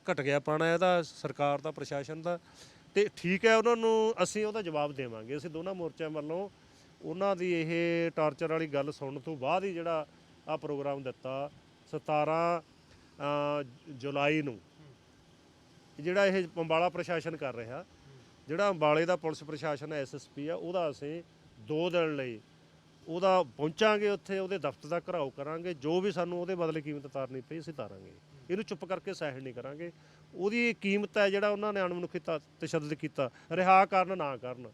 Speaker 1: ਘਟ ਗਿਆ ਪਾਣਾ ਇਹਦਾ, ਸਰਕਾਰ ਦਾ, ਪ੍ਰਸ਼ਾਸਨ ਦਾ। ਤੇ ਠੀਕ ਹੈ ਉਹਨਾਂ ਨੂੰ ਅਸੀਂ ਉਹਦਾ ਜਵਾਬ ਦੇਵਾਂਗੇ। ਅਸੀਂ ਦੋਨਾਂ ਮੋਰਚਿਆਂ ਵੱਲੋਂ ਉਹਨਾਂ ਦੀ ਇਹ ਟਾਰਚਰ ਵਾਲੀ ਗੱਲ ਸੁਣਨ ਤੋਂ ਬਾਅਦ ਹੀ ਜਿਹੜਾ ਆ ਪ੍ਰੋਗਰਾਮ ਦਿੱਤਾ 17 ਜੁਲਾਈ ਨੂੰ। ਜਿਹੜਾ ਇਹ ਅੰਬਾਲਾ ਪ੍ਰਸ਼ਾਸਨ ਕਰ ਰਿਹਾ। ਜਿਹੜਾ ਅੰਬਾਲੇ ਦਾ ਪੁਲਿਸ ਪ੍ਰਸ਼ਾਸਨ ਐਸਐਸਪੀ ਆ ਉਹਦਾ ਅਸੀਂ 2 ਦਿਨ ਲਈ ਉਹਦਾ ਪਹੁੰਚਾਂਗੇ ਉੱਥੇ ਉਹਦੇ ਦਫ਼ਤਰ ਦਾ ਘਰਾਓ ਕਰਾਂਗੇ ਜੋ ਵੀ ਸਾਨੂੰ ਉਹਦੇ ਬਦਲੇ ਕੀਮਤ ਤਾਰਨੀ ਪਈ ਅਸੀਂ ਤਾਰਾਂਗੇ। ਇਹਨੂੰ ਚੁੱਪ ਕਰਕੇ ਸਹਿਣ ਨਹੀਂ ਕਰਾਂਗੇ। ਉਹਦੀ ਕੀਮਤ ਹੈ ਜਿਹੜਾ ਉਹਨਾਂ ਨੇ ਅਣਮਨੁੱਖੀ ਤਸ਼ੱਦਦ ਕੀਤਾ ਰਿਹਾ ਕਰਨ ਨਾ ਕਰਨ।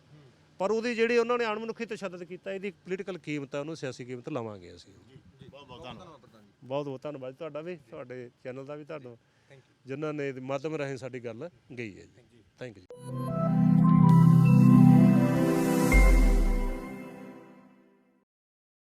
Speaker 1: ਪਰ ਉਹਦੀ ਜਿਹੜੀ ਉਹਨਾਂ ਨੇ ਅਣਮਨੁੱਖੀ ਤਸ਼ੱਦਦ ਕੀਤਾ ਇਹਦੀ ਪੋਲੀਟੀਕਲ ਕੀਮਤ ਹੈ ਉਹਨੂੰ ਸਿਆਸੀ ਕੀਮਤ ਲਾਵਾਂਗੇ ਅਸੀਂ।
Speaker 2: ਬਹੁਤ ਬਹੁਤ ਧੰਨਵਾਦ।
Speaker 1: ਬਹੁਤ ਬਹੁਤ ਧੰਨਵਾਦ ਤੁਹਾਡਾ ਵੀ ਤੁਹਾਡੇ ਚੈਨਲ ਦਾ ਵੀ ਤੁਹਾਨੂੰ ਜਿਨ੍ਹਾਂ ਨੇ ਮਾਧਿਅਮ ਰਾਹੀਂ ਸਾਡੀ ਗੱਲ ਗਈ ਹੈ ਜੀ। Thank you